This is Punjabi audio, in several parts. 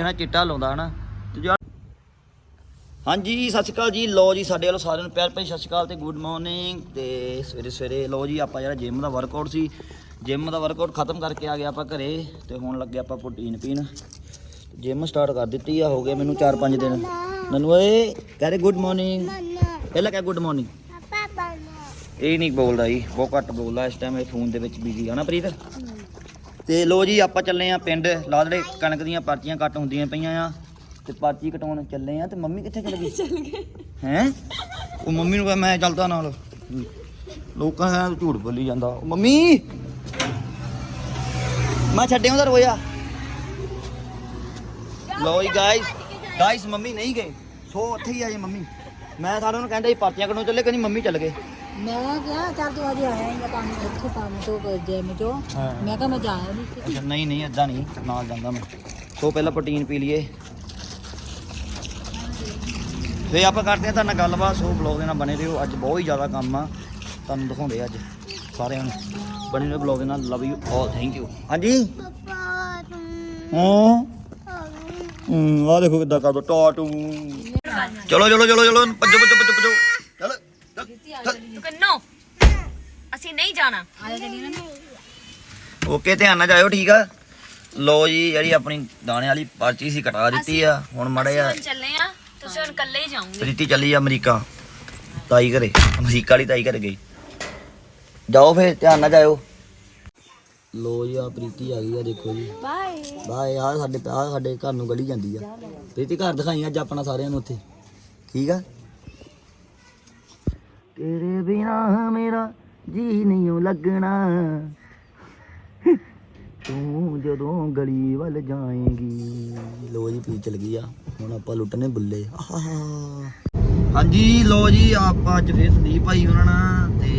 ਇਹਨਾਂ ਚਿੱਟਾ ਲਾਉਂਦਾ ਹਨਾ? ਹਾਂਜੀ ਸਤਿ ਸ਼੍ਰੀ ਅਕਾਲ ਜੀ। ਲੋ ਜੀ ਸਾਡੇ ਵੱਲੋਂ ਸਾਰਿਆਂ ਨੂੰ ਪਿਆਰ ਭਰੀ ਸਤਿ ਸ਼੍ਰੀ ਅਕਾਲ ਤੇ ਗੁੱਡ ਮਾਰਨਿੰਗ ਤੇ ਸਵੇਰੇ ਸਵੇਰੇ ਲੋ ਜੀ ਆਪਾਂ ਜਿਹੜਾ ਜਿਮ ਦਾ ਵਰਕਆਊਟ ਸੀ ਜਿਮ ਦਾ ਵਰਕਆਊਟ ਖਤਮ ਕਰਕੇ ਆ ਗਏ ਆਪਾਂ ਘਰੇ ਤੇ ਹੁਣ ਲੱਗੇ ਆਪਾਂ ਪ੍ਰੋਟੀਨ ਪੀਣ। ਜਿਮ ਸਟਾਰਟ ਕਰ ਦਿੱਤੀ ਆ ਹੋ ਗਏ ਮੈਨੂੰ 4-5 ਦਿਨ। ਨਨੂ ਓਏ ਕਹਰੇ ਗੁੱਡ ਮਾਰਨਿੰਗ ਪਹਿਲਾਂ ਕਹਿ ਗੁੱਡ ਮਾਰਨਿੰਗ ਇਹ ਨਹੀਂ ਬੋਲਦਾ ਜੀ ਬਹੁਤ ਘੱਟ ਬੋਲਦਾ ਇਸ ਟਾਈਮ ਇਹ ਫੋਨ ਦੇ ਵਿੱਚ ਬਿਜ਼ੀ ਆ ਨਾ ਪ੍ਰੀਤ? ਤੇ ਲੋ ਜੀ ਆਪਾਂ ਚੱਲੇ ਆ ਪਿੰਡ। ਲਾਦੜੇ ਕਣਕ ਦੀਆਂ ਪਰਚੀਆਂ ਕੱਟ ਹੁੰਦੀਆਂ ਪਈਆਂ ਆ ਤੇ ਪਰਚੀ ਕਟਾਉਣ ਚੱਲੇ ਆ ਤੇ ਮੰਮੀ ਕਿੱਥੇ ਚਲ ਗਈ? ਚਲ ਗਏ। ਹੈ? ਉਹ ਮੰਮੀ ਨੂੰ ਕਹ ਮੈਂ ਚੱਲਦਾ ਨਾਲ। ਲੋਕਾਂ ਦਾ ਝੂਠ ਬੋਲੀ ਜਾਂਦਾ। ਉਹ ਮੰਮੀ! ਮੈਂ ਛੱਡਿਆ ਉਹਦਾ ਰੋਇਆ। ਲੋ ਜੀ ਗਾਇਸ ਗਾਇਸ ਮੰਮੀ ਨਹੀਂ ਗਏ। ਸੋ ਉੱਥੇ ਹੀ ਆ ਜੀ ਮੰਮੀ। ਮੈਂ ਸਾਰਿਆਂ ਨੂੰ ਕਹਿੰਦਾ ਸੀ ਪਰਚੀਆਂ ਕਟਾਉਣ ਚੱਲੇ ਕਹਿੰਦੀ ਮੰਮੀ ਚੱਲ ਗਏ। ਮੈਂ ਕਿਹਾ ਚੱਲ ਤੂੰ ਅੱਜ ਆਇਆ ਹੀ ਕੰਮ ਇੱਥੇ ਕੰਮ ਤੋਂ ਜਿਮ ਚੋਂ ਹਾਂ। ਮੈਂ ਕਿਹਾ ਮੈਂ ਜਾਇਆ ਨਹੀਂ ਸੀ ਅੱਛਾ ਨਹੀਂ ਨਹੀਂ ਇਦਾਂ ਨਹੀਂ ਨਾਲ ਜਾਂਦਾ ਮੈਂ। ਸੋ ਪਹਿਲਾਂ ਪ੍ਰੋਟੀਨ ਪੀ ਲਈਏ। ਫੇ ਆਪਾਂ ਕਰਦੇ ਹਾਂ ਤੁਹਾਡੇ ਨਾਲ ਗੱਲਬਾਤ ਸੋ ਬਲੌਗ ਦੇ ਨਾਲ ਬਣੇ ਰਹੋ। ਅੱਜ ਬਹੁਤ ਹੀ ਜ਼ਿਆਦਾ ਕੰਮ ਆ। ਤੁਹਾਨੂੰ ਦਿਖਾਉਂਦੇ ਆ ਅੱਜ ਸਾਰਿਆਂ ਨੂੰ। ਬਣੇ ਰਹੋ ਬਲੌਗ ਦੇ ਨਾਲ। Love you all thank you ਹਾਂਜੀ? ਹਾਂ। ਹੂੰ ਆ ਦੇਖੋ ਕਿੱਦਾਂ ਕਰਦਾ। ਟਾਟੂ। ਚਲੋ ਚਲੋ ਚਲੋ ਚਲੋ ਭੱਜੋ ਭੱਜੋ ਭੱਜੋ ਭੱਜੋ। ਚਲ ਤੂੰ ਕੰਨੋ ਅਸੀਂ ਨਹੀਂ ਜਾਣਾ। ਓਕੇ ਧਿਆਨ ਨਾਲ ਜਾਇਓ ਠੀਕ ਆ? ਲੋ ਜੀ ਜਿਹੜੀ ਆਪਣੀ ਦਾਣੇ ਵਾਲੀ ਪਰਚੀ ਸੀ ਕਟਾ ਦਿੱਤੀ ਆ। ਹੁਣ ਮੜੇ ਆ ਚੱਲੇ ਆ ਤੁਸੀਂ ਹੁਣ ਇਕੱਲੇ ਹੀ ਜਾਓਗੇ। ਪ੍ਰੀਤੀ ਚੱਲੀ ਆ ਅਮਰੀਕਾ। ਤਾਈ ਘਰੇ ਅਮਰੀਕਾ ਵਾਲੀ ਤਾਈ ਘਰੇ ਗਈ। ਜਾਓ ਫੇਰ ਧਿਆਨ ਨਾਲ ਜਾਇਓ। ਲੋ ਜੀ ਆ ਪ੍ਰੀਤੀ ਆ ਗਈ ਆ ਦੇਖੋ ਜੀ। ਬਾਏ ਬਾਏ ਆ ਸਾਡੇ ਆ ਸਾਡੇ ਘਰ ਨੂੰ ਗਲੀ ਜਾਂਦੀ ਆ। ਪ੍ਰੀਤੀ ਘਰ ਦਿਖਾਈ ਅੱਜ ਆਪਣਾ ਸਾਰਿਆਂ ਨੂੰ ਉੱਥੇ। ਠੀਕ ਆ? ਤੇਰੇ ਬਿਨਾ ਮੇਰਾ ਜੀ ਨਹੀਂ ਓ ਲੱਗਣਾ। ਤੂੰ ਜਦੋਂ ਗਲੀ ਵੱਲ ਜਾਏਂਗੀ। ਲੋ ਜੀ ਪੀ ਚਲ ਗਈ ਆ। ਹੁਣ ਆਪਾਂ ਲੁੱਟਨੇ ਬੁੱਲੇ। ਆਹਾ। ਹਾਂਜੀ ਲੋ ਜੀ ਆਪਾਂ ਅੱਜ ਫੇਰ ਸੰਦੀਪ ਭਾਈ ਉਹਨਾਂ ਨਾਲ ਤੇ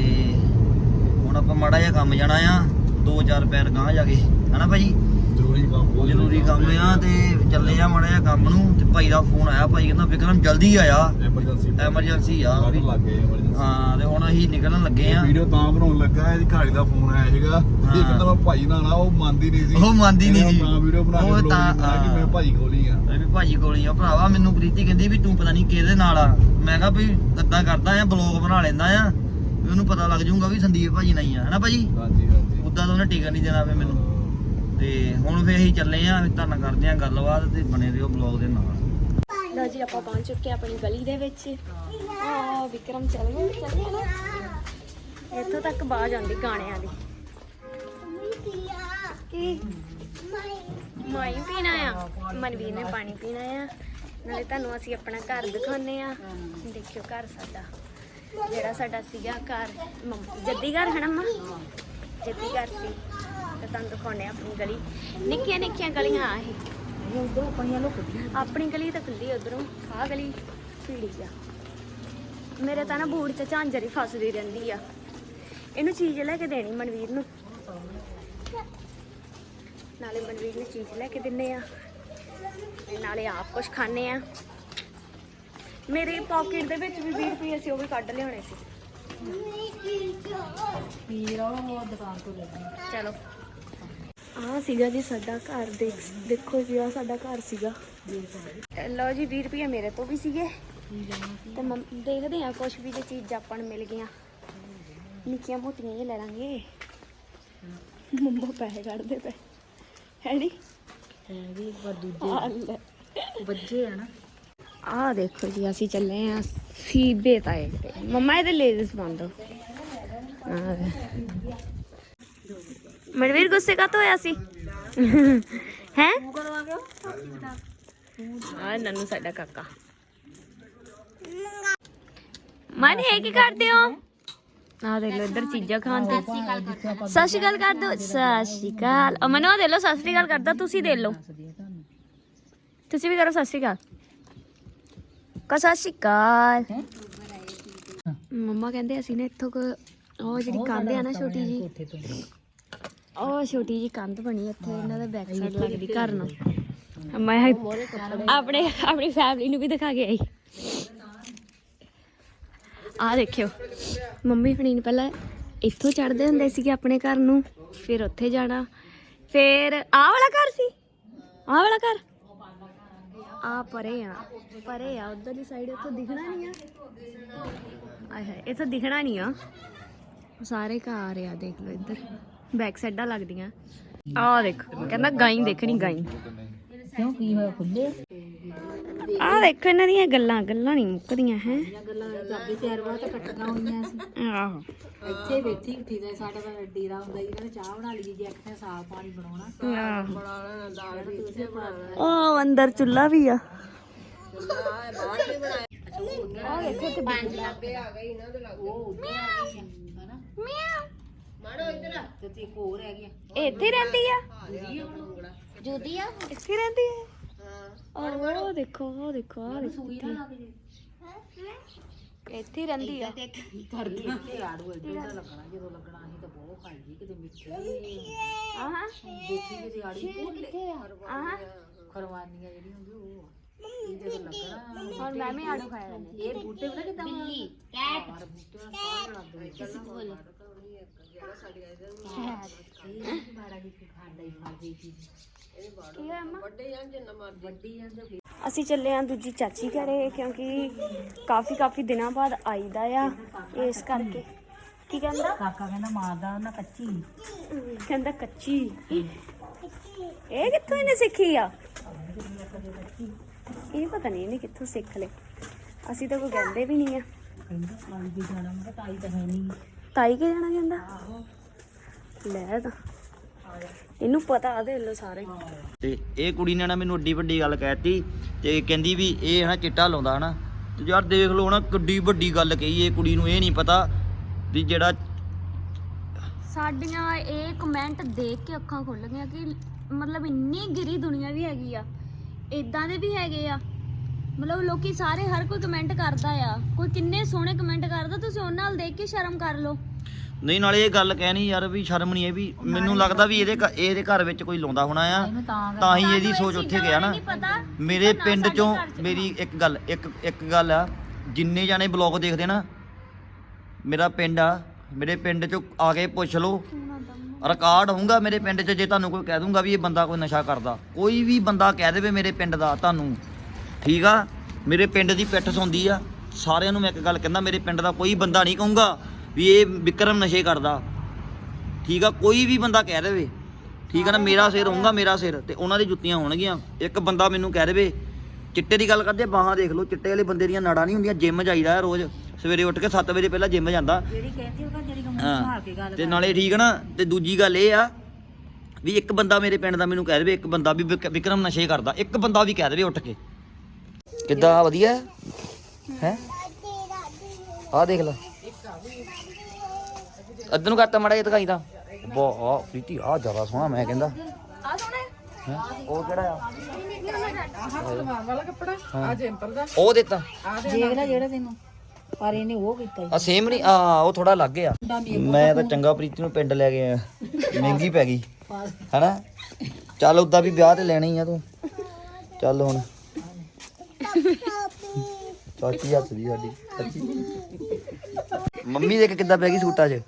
ਹੁਣ ਆਪਾਂ ਮਾੜਾ ਜਿਹਾ ਕੰਮ ਜਾਣਾ ਆ। ਦੋ ਚਾਰ ਪੈਰ ਗਾਂ ਜਾ ਕੇ। ਹਨਾ ਭਾਈ? ਜ਼ਰੂਰੀ ਕੰਮ ਬਹੁਤ ਜ਼ਰੂਰੀ ਕੰਮ ਆ ਤੇ ਚੱਲੇ ਆ ਕੰਮ ਨੂੰ ਤੇ ਭਾਈ ਦਾ ਫੋਨ ਆਇਆ ਭਾਈ ਕਹਿੰਦਾ ਵਿਕਰਮ ਜਲਦੀ ਆਇਆ। ਐਮਰਜੈਂਸੀ ਐਮਰਜੈਂਸੀ ਆ ਵੀ ਲੱਗ ਗਏ ਐਮਰਜੈਂਸੀ ਹਾਂ ਤੇ ਹੁਣ ਅਸੀਂ ਨਿਕਲਣ ਲੱਗੇ ਆ। ਵੀਡੀਓ ਤਾਂ ਬਣਾਉਣ ਲੱਗਾ ਇਹਦੀ ਘਾੜੀ ਦਾ ਫੋਨ ਆਇਆ ਸੀਗਾ। ਇਹ ਕਹਿੰਦਾ ਮੈਂ ਭਾਈ ਨਾਲ ਆ ਉਹ ਮੰਨਦੀ ਨਹੀਂ ਸੀ। ਉਹ ਮੰਨਦੀ ਨਹੀਂ ਸੀ। ਤਾਂ ਵੀਡੀਓ ਬਣਾ ਕੇ ਤਾਂ, ਕਿ ਮੈਂ ਭਾਈ ਕੋਲ ਹੀ ਆ। ਇਹ ਵੀ ਭਾਜੀ ਕੋਲ ਹੀ ਆ। ਭਰਾਵਾ ਮੈਨੂੰ ਪ੍ਰੀਤੀ ਕਹਿੰਦੀ ਵੀ ਤੂੰ ਪਤਾ ਨਹੀਂ ਕਿਹਦੇ ਨਾਲ ਆ। ਮੈਂ ਕਿਹਾ ਵੀ ਗੱਦਾਂ ਕਰਦਾ ਆ ਬਲੌਗ ਬਣਾ ਲੈਂਦਾ ਆ। ਵੀ ਉਹਨੂੰ ਪਤਾ ਲੱਗ ਜਾਊਗਾ ਵੀ ਸੰਦੀਪ ਭਾਜੀ ਨਹੀਂ ਆ। ਹਨਾ ਭਾਜੀ? ਹਾਂਜੀ ਹਾਂਜੀ। ਉਦਾਂ ਤਾਂ ਉਹਨੇ ਟਿਕਣ ਨਹੀਂ ਦੇਣਾ ਫੇ ਮੈਨੂੰ। ਤੇ ਹੁਣ ਫੇ ਅਸੀਂ ਚੱਲੇ ਆ ਤੁਹਾਨੂੰ ਕਰਦੇ ਆ ਗੱਲਬਾਤ ਤੇ ਬਣੇ ਰਹੋ ਬਲੌਗ ਦੇ ਨਾਲ। ਲੋ ਜੀ, ਆਪਾਂ ਪਹੁੰਚ ਚੁੱਕੇ ਹਾਂ ਆਪਣੀ ਗਲੀ ਦੇ ਵਿੱਚ। ਆ ਵਿਕਰਮ ਚੱਲ ਗਿਆ ਚੱਲ ਗਿਆ ਨਾ? ਇੱਥੋਂ ਤੱਕ ਬਾਜ ਆਉਂਦੀ ਗਾਣਿਆਂ ਦੀ। ਕੀ? ਮਾਈ ਪੀਣਾ ਆ ਮਨਵੀਰ ਨੇ ਪਾਣੀ ਪੀਣਾ ਆ ਨਾਲੇ ਤੁਹਾਨੂੰ ਅਸੀਂ ਆਪਣਾ ਘਰ ਦਿਖਾਉਂਦੇ ਆ। ਦੇਖਿਓ ਘਰ ਸਾਡਾ। ਜਿਹੜਾ ਸਾਡਾ ਸੀਗਾ ਘਰ ਜੱਦੀ ਘਰ ਹੈ ਨਾ ਮਾਂ ਜੱਦੀ ਘਰ ਸੀ। ਤੇ ਤੁਹਾਨੂੰ ਆਪਣੀ ਗਲੀ। ਨਿੱਕੀਆਂ ਨਿੱਕੀਆਂ ਗਲੀਆਂ ਆ ਇਹ। ਉਧਰੋਂ ਆਪਣੀਆਂ ਲੋਕ ਆਪਣੀ ਗਲੀ ਤਾਂ ਖੁੱਲੀ ਉਧਰੋਂ ਆਹ ਗਲੀ ਭੀੜੀ ਆ। ਮੇਰੇ ਤਾਂ ਨਾ ਬੂੜ ਚ ਝਾਂਜਰ ਫਸਦੀ ਰਹਿੰਦੀ ਆ। ਇਹਨੂੰ ਚੀਜ਼ ਲੈ ਕੇ ਦੇਣੀ ਮਨਵੀਰ ਨੂੰ। ਨਾਲੇ ਮਨਵੀਰ ਨੂੰ ਚੀਜ਼ ਲੈ ਕੇ ਦਿੰਨੇ ਆ। ਤੇ ਨਾਲੇ ਆਪ ਕੁਝ ਖਾਣੇ ਆ। ਮੇਰੇ ਪਾਕਟ ਦੇ ਵਿੱਚ ਵੀ 20 ਰੁਪਏ ਸੀ ਉਹ ਵੀ ਕੱਢ ਲਿਆਉਣੇ ਸੀ। ਪੀਰ ਦੁਕਾਨ ਤੋਂ ਲੈ ਚਲੋ। ਆ ਸੀਗਾ ਜੀ ਸਾਡਾ ਘਰ ਦੇਖ ਦੇਖੋ ਜੀ ਆ ਸਾਡਾ ਘਰ ਸੀਗਾ। ਲਓ ਜੀ 20 ਰੁਪਏ ਮੇਰੇ ਤੋਂ ਵੀ ਸੀਗੇ। ਤੇ ਮੰਮ- ਦੇਖਦੇ ਆ ਕੁਝ ਵੀ ਜੇ ਚੀਜ਼ ਆਪਾਂ ਨੂੰ ਮਿਲ ਗਈਆਂ। ਨਿੱਕੀਆਂ ਮੋਟੀਆਂ ਜਿਹੀਆਂ ਲੈ ਲਾਂਗੇ। ਮੰਮਾ ਪੈਸੇ ਕੱਢਦੇ ਪਏ। ਹੈ ਨੀ? ਹੈ ਵੀ ਆ ਦੂਜੇ। ਵੱਜੇ ਆ ਨਾ। ਆਹ ਦੇਖੋ ਜੀ ਅਸੀਂ ਚੱਲੇ ਆ ਸੀਬੇ ਤਾਏ ਤੇ। ਮੰਮਾ ਇਹਦੇ ਲੇਜ਼ਸ ਬੰਦ। ਮਨਵੀਰ ਗੁੱਸੇ ਕਾ ਹੋਇਆ ਸੀ? ਹੈ? ਆ ਨੰਨੂ ਸਾਡਾ ਕਾਕਾ। ਮਨ ਇਹ ਕੀ ਕਰਦੇ ਹੋ? ਆ ਦੇਖ ਲੋ ਇੱਧਰ ਚੀਜ਼ਾਂ ਖਾਣ ਤੇ ਸਤਿ ਸ਼੍ਰੀ ਅਕਾਲ ਕਰ ਦੋ ਸਤਿ ਸ਼੍ਰੀ ਅਕਾਲ। ਅਮਨ ਉਹ ਦੇ ਲੋ ਸਤਿ ਸ਼੍ਰੀ ਅਕਾਲ ਕਰਦਾ ਤੁਸੀਂ ਦੇ ਲੋ ਤੁਸੀਂ ਵੀ ਕਰੋ ਸਤਿ ਸ਼੍ਰੀ ਅਕਾਲ। ਕਾ ਸਤਿ ਸ਼੍ਰੀ ਅਕਾਲ। ਮੰਮਾ ਕਹਿੰਦੇ ਅਸੀਂ ਨੇ ਇੱਥੋਂ ਕੁ- ਉਹ ਜਿਹੜੀ ਕੰਧ ਆ ਨਾ ਛੋਟੀ ਜੀ ਤੋਂ ਉਹ ਛੋਟੀ ਜੀ ਕੰਧ ਬਣੀ ਇੱਥੇ ਇਹਨਾਂ ਦੇ ਬੈਕ ਸਾਈਡ ਲੱਗਦੀ ਘਰ ਨੂੰ। ਮੈਂ ਆਪਣੇ ਆਪਣੀ ਫੈਮਿਲੀ ਨੂੰ ਵੀ ਦਿਖਾ ਕੇ ਆਈ। ਆ ਦੇਖਿਓ ਮੰਮੀ ਹਣੀ ਨੇ ਪਹਿਲਾਂ ਇੱਥੋਂ ਚੜਦੇ ਹੁੰਦੇ ਸੀਗੇ ਆਪਣੇ ਘਰ ਨੂੰ ਫਿਰ ਉੱਥੇ ਜਾਣਾ ਫਿਰ ਆਹ ਵਾਲਾ ਘਰ ਸੀ? ਆਹ ਵਾਲਾ ਘਰ? ਆ ਪਰੇ ਆ ਪਰੇ ਆ ਉਧਰਲੀ ਸਾਈਡ ਇੱਥੋਂ ਦਿਖਣਾ ਨਹੀਂ ਆ। ਆਏ ਹਾਏ ਇੱਥੋਂ ਦਿਖਣਾ ਨਹੀਂ ਆ। ਸਾਰੇ ਘਰ ਆ ਦੇਖ ਲਓ ਇੱਧਰ। ਬੈਕ ਸਾਈਡਾਂ ਲੱਗਦੀਆਂ। ਆ ਦੇਖ ਕਹਿੰਦਾ ਗਾਈ ਦੇਖਣੀ ਗਾਈ। ਕਿਉਂ ਕੀ ਹੋਇਆ ਖੁੱਲੇ? ਆ ਦੇਖੋ ਇਹਨਾਂ ਦੀਆਂ ਗੱਲਾਂ ਗੱਲਾਂ ਨਹੀਂ ਮੁੱਕਦੀਆਂ ਹੈ। ਗੱਲਾਂ ਚਾਬੀ ਤਿਆਰ ਵਾ ਤਾਂ ਕੱਟੀਆਂ ਹੋਈਆਂ ਸੀ। ਆਹੋ। ਇੱਥੇ ਬੈਠੀ ਉੱਠੀ ਦਾ ਸਾਡਾ ਤਾਂ ਡੇਰਾ ਹੁੰਦਾ ਸੀ ਇਹਨਾਂ ਨੇ ਚਾਹ ਬਣਾ ਲਈ ਜੇ ਅੱਖਾਂ ਸਾਫ਼ ਪਾਣੀ ਬਣਾਉਣਾ। ਉਹ ਅੰਦਰ ਚੁੱਲਾ ਵੀ ਆ। ਤੇ ਤੇ ਇੱਕ ਹੋਰ ਹੈਗੀ ਆ। ਇਹ ਇੱਥੇ ਹੀ ਰਹਿੰਦੀ ਆ? ਜੁਦੀ ਆ ਇੱਥੇ ਹੀ ਰਹਿੰਦੀ ਆ ਹਾਂ। ਉਹ ਦੇਖੋ ਉਹ ਦੇਖੋ ਆ ਦੇਖੋ ਇੱਥੇ। ਹੀ? ਰਹਿੰਦੀ ਆ। ਕਰਦੀ ਤੇ ਆੜੂ ਦਾ ਲੱਗਣਾ ਜਦੋਂ ਲੱਗਣਾ ਸੀ ਤਾਂ ਬਹੁਤ ਖਾਈ ਜੀ ਕਿਤੇ ਮਿੱਠੇ ਆਹਾਂ। ਦੇਖੀ ਕਿਤੇ ਆੜੀ ਆਹਾਂ। ਖਰਵਾਨੀਆਂ ਜਿਹੜੀ ਹੁੰਦੀ ਉਹ ਆ। ਇਹ ਜਦੋਂ ਲੱਗਣਾ। ਹੁਣ ਮੈਂ ਵੀ ਆੜੂ ਖਾਇਆ। ਇਹ ਬੂਟੇ ਪਤਾ ਕਿਦਾਂ ਬਿੱਲੀ ਕੈਟ। ਬੂਟੇ ਨਾਲ ਸਾਹ ਦੀ ਅਸੀਂ ਚੱਲੇ ਆਂ ਦੂਜੀ ਚਾਚੀ ਘਰੇ ਕਿਉਂਕਿ ਕਾਫੀ ਕਾਫੀ ਦਿਨਾਂ ਬਾਅਦ ਆਈਦਾ ਆ ਇਸ ਕਰਕੇ। ਕੀ ਕਹਿੰਦਾ? ਕਾਕਾ ਕਹਿੰਦਾ ਮਾਰਦਾ ਉਹਨਾਂ ਕੱਚੀ। ਕਹਿੰਦਾ ਕੱਚੀ। ਇਹ ਕਿੱਥੋਂ ਇਹਨੇ ਸਿੱਖੀ ਆ? ਇਹ ਪਤਾ ਨਹੀਂ ਇਹਨੇ ਕਿੱਥੋਂ ਸਿੱਖ ਲੇ ਅਸੀਂ ਤਾਂ ਕੋਈ ਕਹਿੰਦੇ ਵੀ ਨਹੀਂ ਆ। ਕਹਿੰਦੀ ਮਾਰੀ ਦੀ ਜਾਣਾ ਮੈਂ ਕਿਹਾ ਤਾਈ ਤਾਂ ਹੈ ਨਹੀਂ। ਤਾਈ ਕੇ ਜਾਣਾ ਕਹਿੰਦਾ ਲੈ ਤਾਂ। ਇਹਨੂੰ ਪਤਾ ਆ ਦੇ ਲੋ ਸਾਰੇ। ਤੇ ਇਹ ਕੁੜੀ ਨੇ ਨਾ ਮੈਨੂੰ ਏਡੀ ਵੱਡੀ ਗੱਲ ਕਹਿਤੀ ਤੇ ਕਹਿੰਦੀ ਵੀ ਇਹ ਹਨਾ ਚਿੱਟਾ ਲਾਉਂਦਾ ਹਨਾ। ਤੇ ਯਾਰ ਦੇਖ ਲਓ ਨਾ ਕਿੱਡੀ ਵੱਡੀ ਗੱਲ ਕਹੀ ਇਹ ਕੁੜੀ ਨੂੰ ਇਹ ਨਹੀਂ ਪਤਾ ਵੀ ਜਿਹੜਾ ਸਾਡੀਆਂ ਇਹ ਕਮੈਂਟ ਦੇਖ ਕੇ ਅੱਖਾਂ ਖੁੱਲ ਗਈਆਂ ਕਿ ਮਤਲਬ ਇੰਨੀ ਗਿਰੀ ਦੁਨੀਆ ਵੀ ਹੈਗੀ ਆ। ਇਦਾਂ ਦੇ ਵੀ ਹੈਗੇ ਆ। ਮਤਲਬ ਲੋਕੀ ਸਾਰੇ ਹਰ ਕੋਈ ਕਮੈਂਟ ਕਰਦਾ ਆ। ਕੋਈ ਕਿੰਨੇ ਸੋਹਣੇ ਕਮੈਂਟ ਕਰਦਾ ਤੁਸੀਂ ਉਹਨਾਂ ਨਾਲ ਦੇਖ ਕੇ ਸ਼ਰਮ ਕਰ ਲਓ। ਨਹੀਂ ਨਾਲੇ ਇਹ ਗੱਲ ਕਹਿਣੀ ਯਾਰ ਵੀ ਸ਼ਰਮ ਨਹੀਂ ਇਹ ਵੀ। ਮੈਨੂੰ ਲੱਗਦਾ ਵੀ ਇਹਦੇ ਘ- ਇਹਦੇ ਘਰ ਵਿੱਚ ਕੋਈ ਲਾਉਂਦਾ ਹੋਣਾ ਆ। ਇਹਨੂੰ ਤਾਂ ਤਾਂ ਹੀ ਇਹਦੀ ਸੋਚ ਉੱਥੇ ਗਿਆ ਨਾ। ਬਾਰੇ ਨਹੀਂ ਪਤਾ। ਮੇਰੇ ਨਾ ਪਿੰਡ ਸਾਡੇ ਚੋਂ ਘਰ 'ਚ ਮੇਰੀ ਇੱਕ ਗੱਲ ਇੱਕ ਇੱਕ ਗੱਲ ਆ। ਜਿੰਨੇ ਜਾਣੇ ਬਲੌਗ ਦੇਖਦੇ ਨਾ ਮੇਰਾ ਪਿੰਡ ਆ। ਮੇਰੇ ਪਿੰਡ ਚੋਂ ਆ ਕੇ ਪੁੱਛ ਲਓ। ਰਿਕਾਰਡ ਹੋਊਗਾ ਮੇਰੇ ਪਿੰਡ 'ਚ ਜੇ ਤੁਹਾਨੂੰ ਕੋਈ ਕਹਿ ਦੂੰਗਾ ਵੀ ਇਹ ਬੰਦਾ ਕੋਈ ਨਸ਼ਾ ਕਰਦਾ। ਕੋਈ ਵੀ ਬੰਦਾ ਕਹਿ ਦੇਵੇ ਮੇਰੇ ਪਿੰਡ ਦਾ ਤੁਹਾਨੂੰ। ਠੀਕ ਆ? ਮੇਰੇ ਪਿੰਡ ਦੀ ਪਿੱਠ ਸੁਣਦੀ ਆ। ਸਾਰਿਆਂ ਨੂੰ ਮੈਂ ਇੱਕ ਗੱਲ ਕਹਿੰਦਾ ਮੇਰੇ ਪਿੰਡ ਦਾ ਕੋਈ ਬੰਦਾ ਨਹੀਂ ਕਹੂੰਗਾ ਵੀ ਇਹ ਵਿਕਰਮ ਨਸ਼ੇ ਕਰਦਾ। ਠੀਕ ਆ? ਕੋਈ ਵੀ ਬੰਦਾ ਕਹਿ ਦੇਵੇ। ਠੀਕ ਆ ਨਾ? ਮੇਰਾ ਸਿਰ ਹੋਊਗਾ ਮੇਰਾ ਸਿਰ। ਤੇ ਉਹਨਾਂ ਦੀ ਜੁੱਤੀਆਂ ਹੋਣਗੀਆਂ। ਇੱਕ ਬੰਦਾ ਮੈਨੂੰ ਕਹਿ ਦੇਵੇ ਚਿੱਟੇ ਦੀ ਗੱਲ ਕਰਦੇ ਬਾਹਾਂ ਦੇਖ ਲਓ। ਚਿੱਟੇ ਵਾਲੇ ਬੰਦੇ ਦੀਆਂ ਨਾੜਾਂ ਨਹੀਂ ਹੁੰਦੀਆਂ ਜਿਮ ਜਾਈਦਾ ਹੈ ਰੋਜ਼। ਸਵੇਰੇ ਉੱਠ ਕੇ 7 ਵਜੇ ਪਹਿਲਾਂ ਜਿਮ ਜਾਂਦਾ। ਜਿਹੜੀ ਕਹਿੰਦੀ ਉਹ ਕਹਿੰਦੀ ਜਿਹੜੀ ਮੂੰਹ ਹਾਂ। ਮਾਰ ਕੇ ਗੱਲ ਤੇ ਨਾਲੇ ਠੀਕ ਨਾ? ਤੇ ਦੂਜੀ ਗੱਲ ਇਹ ਆ ਵੀ ਇੱਕ ਬੰਦਾ ਮੇਰੇ ਪਿੰਡ ਦਾ ਮੈਨੂੰ ਕਹਿ ਦੇਵੇ ਇੱਕ ਬੰਦਾ ਵੀ ਵਿਕ- ਵਿਕਰਮ ਨਸ਼ੇ ਕਰਦਾ। ਇੱਕ ਬੰਦਾ ਵੀ ਕਹਿ ਦੇਵੇ ਉੱਠ ਕੇ। ਕਿੱਦਾਂ? ਵਧੀਆ? ਹੈ? ਆ ਦੇਖ ਲੈ। ਅੱਧ ਨੂੰ ਕਰਤਾ ਮੜਾ ਇਹ ਦਿਖਾਈ ਤਾਂ। ਬਹੁਤ ਪ੍ਰੀਤੀ ਆ ਜ਼ਿਆਦਾ ਸੋਹਣਾ ਮੈਂ ਕਹਿੰਦਾ। ਆ ਸੋਹਣਾ ਹੈਂ? ਉਹ ਕਿਹੜਾ ਆ? ਵਾਲਾ ਕੱਪੜਾ ਆ ਜੈਂਪਰ ਦਾ। ਉਹ ਦਿੱਤਾ। ਦੇਖ ਲੈ ਜਿਹੜਾ ਤੈਨੂੰ। ਪਰ ਇਹਨੇ ਉਹ ਕੀਤਾ ਆ ਸੇਮ ਨਹੀਂ ਆ ਉਹ ਥੋੜਾ ਲੱਗ ਗਿਆ ਮੈਂ ਤਾਂ ਚੰਗਾ ਪ੍ਰੀਤੀ ਨੂੰ ਪਿੰਡ ਲੈ ਗਿਆ ਮਹਿੰਗੀ ਪੈ ਗਈ। ਹੈਨਾ? ਚੱਲ ਉਦਾਂ ਵੀ ਵਿਆਹ ਤੇ ਲੈਣੀ ਆ ਤੂੰ। ਚੱਲ ਹੁਣ। ਚਾਚੀ ਹੱਸਦੀ ਸਾਡੀ। ਚਾਚੀ ਮੰਮੀ ਦੇਖ ਕਿੱਦਾਂ ਪੈ ਗਈ ਸੂਟਾਂ 'ਚ।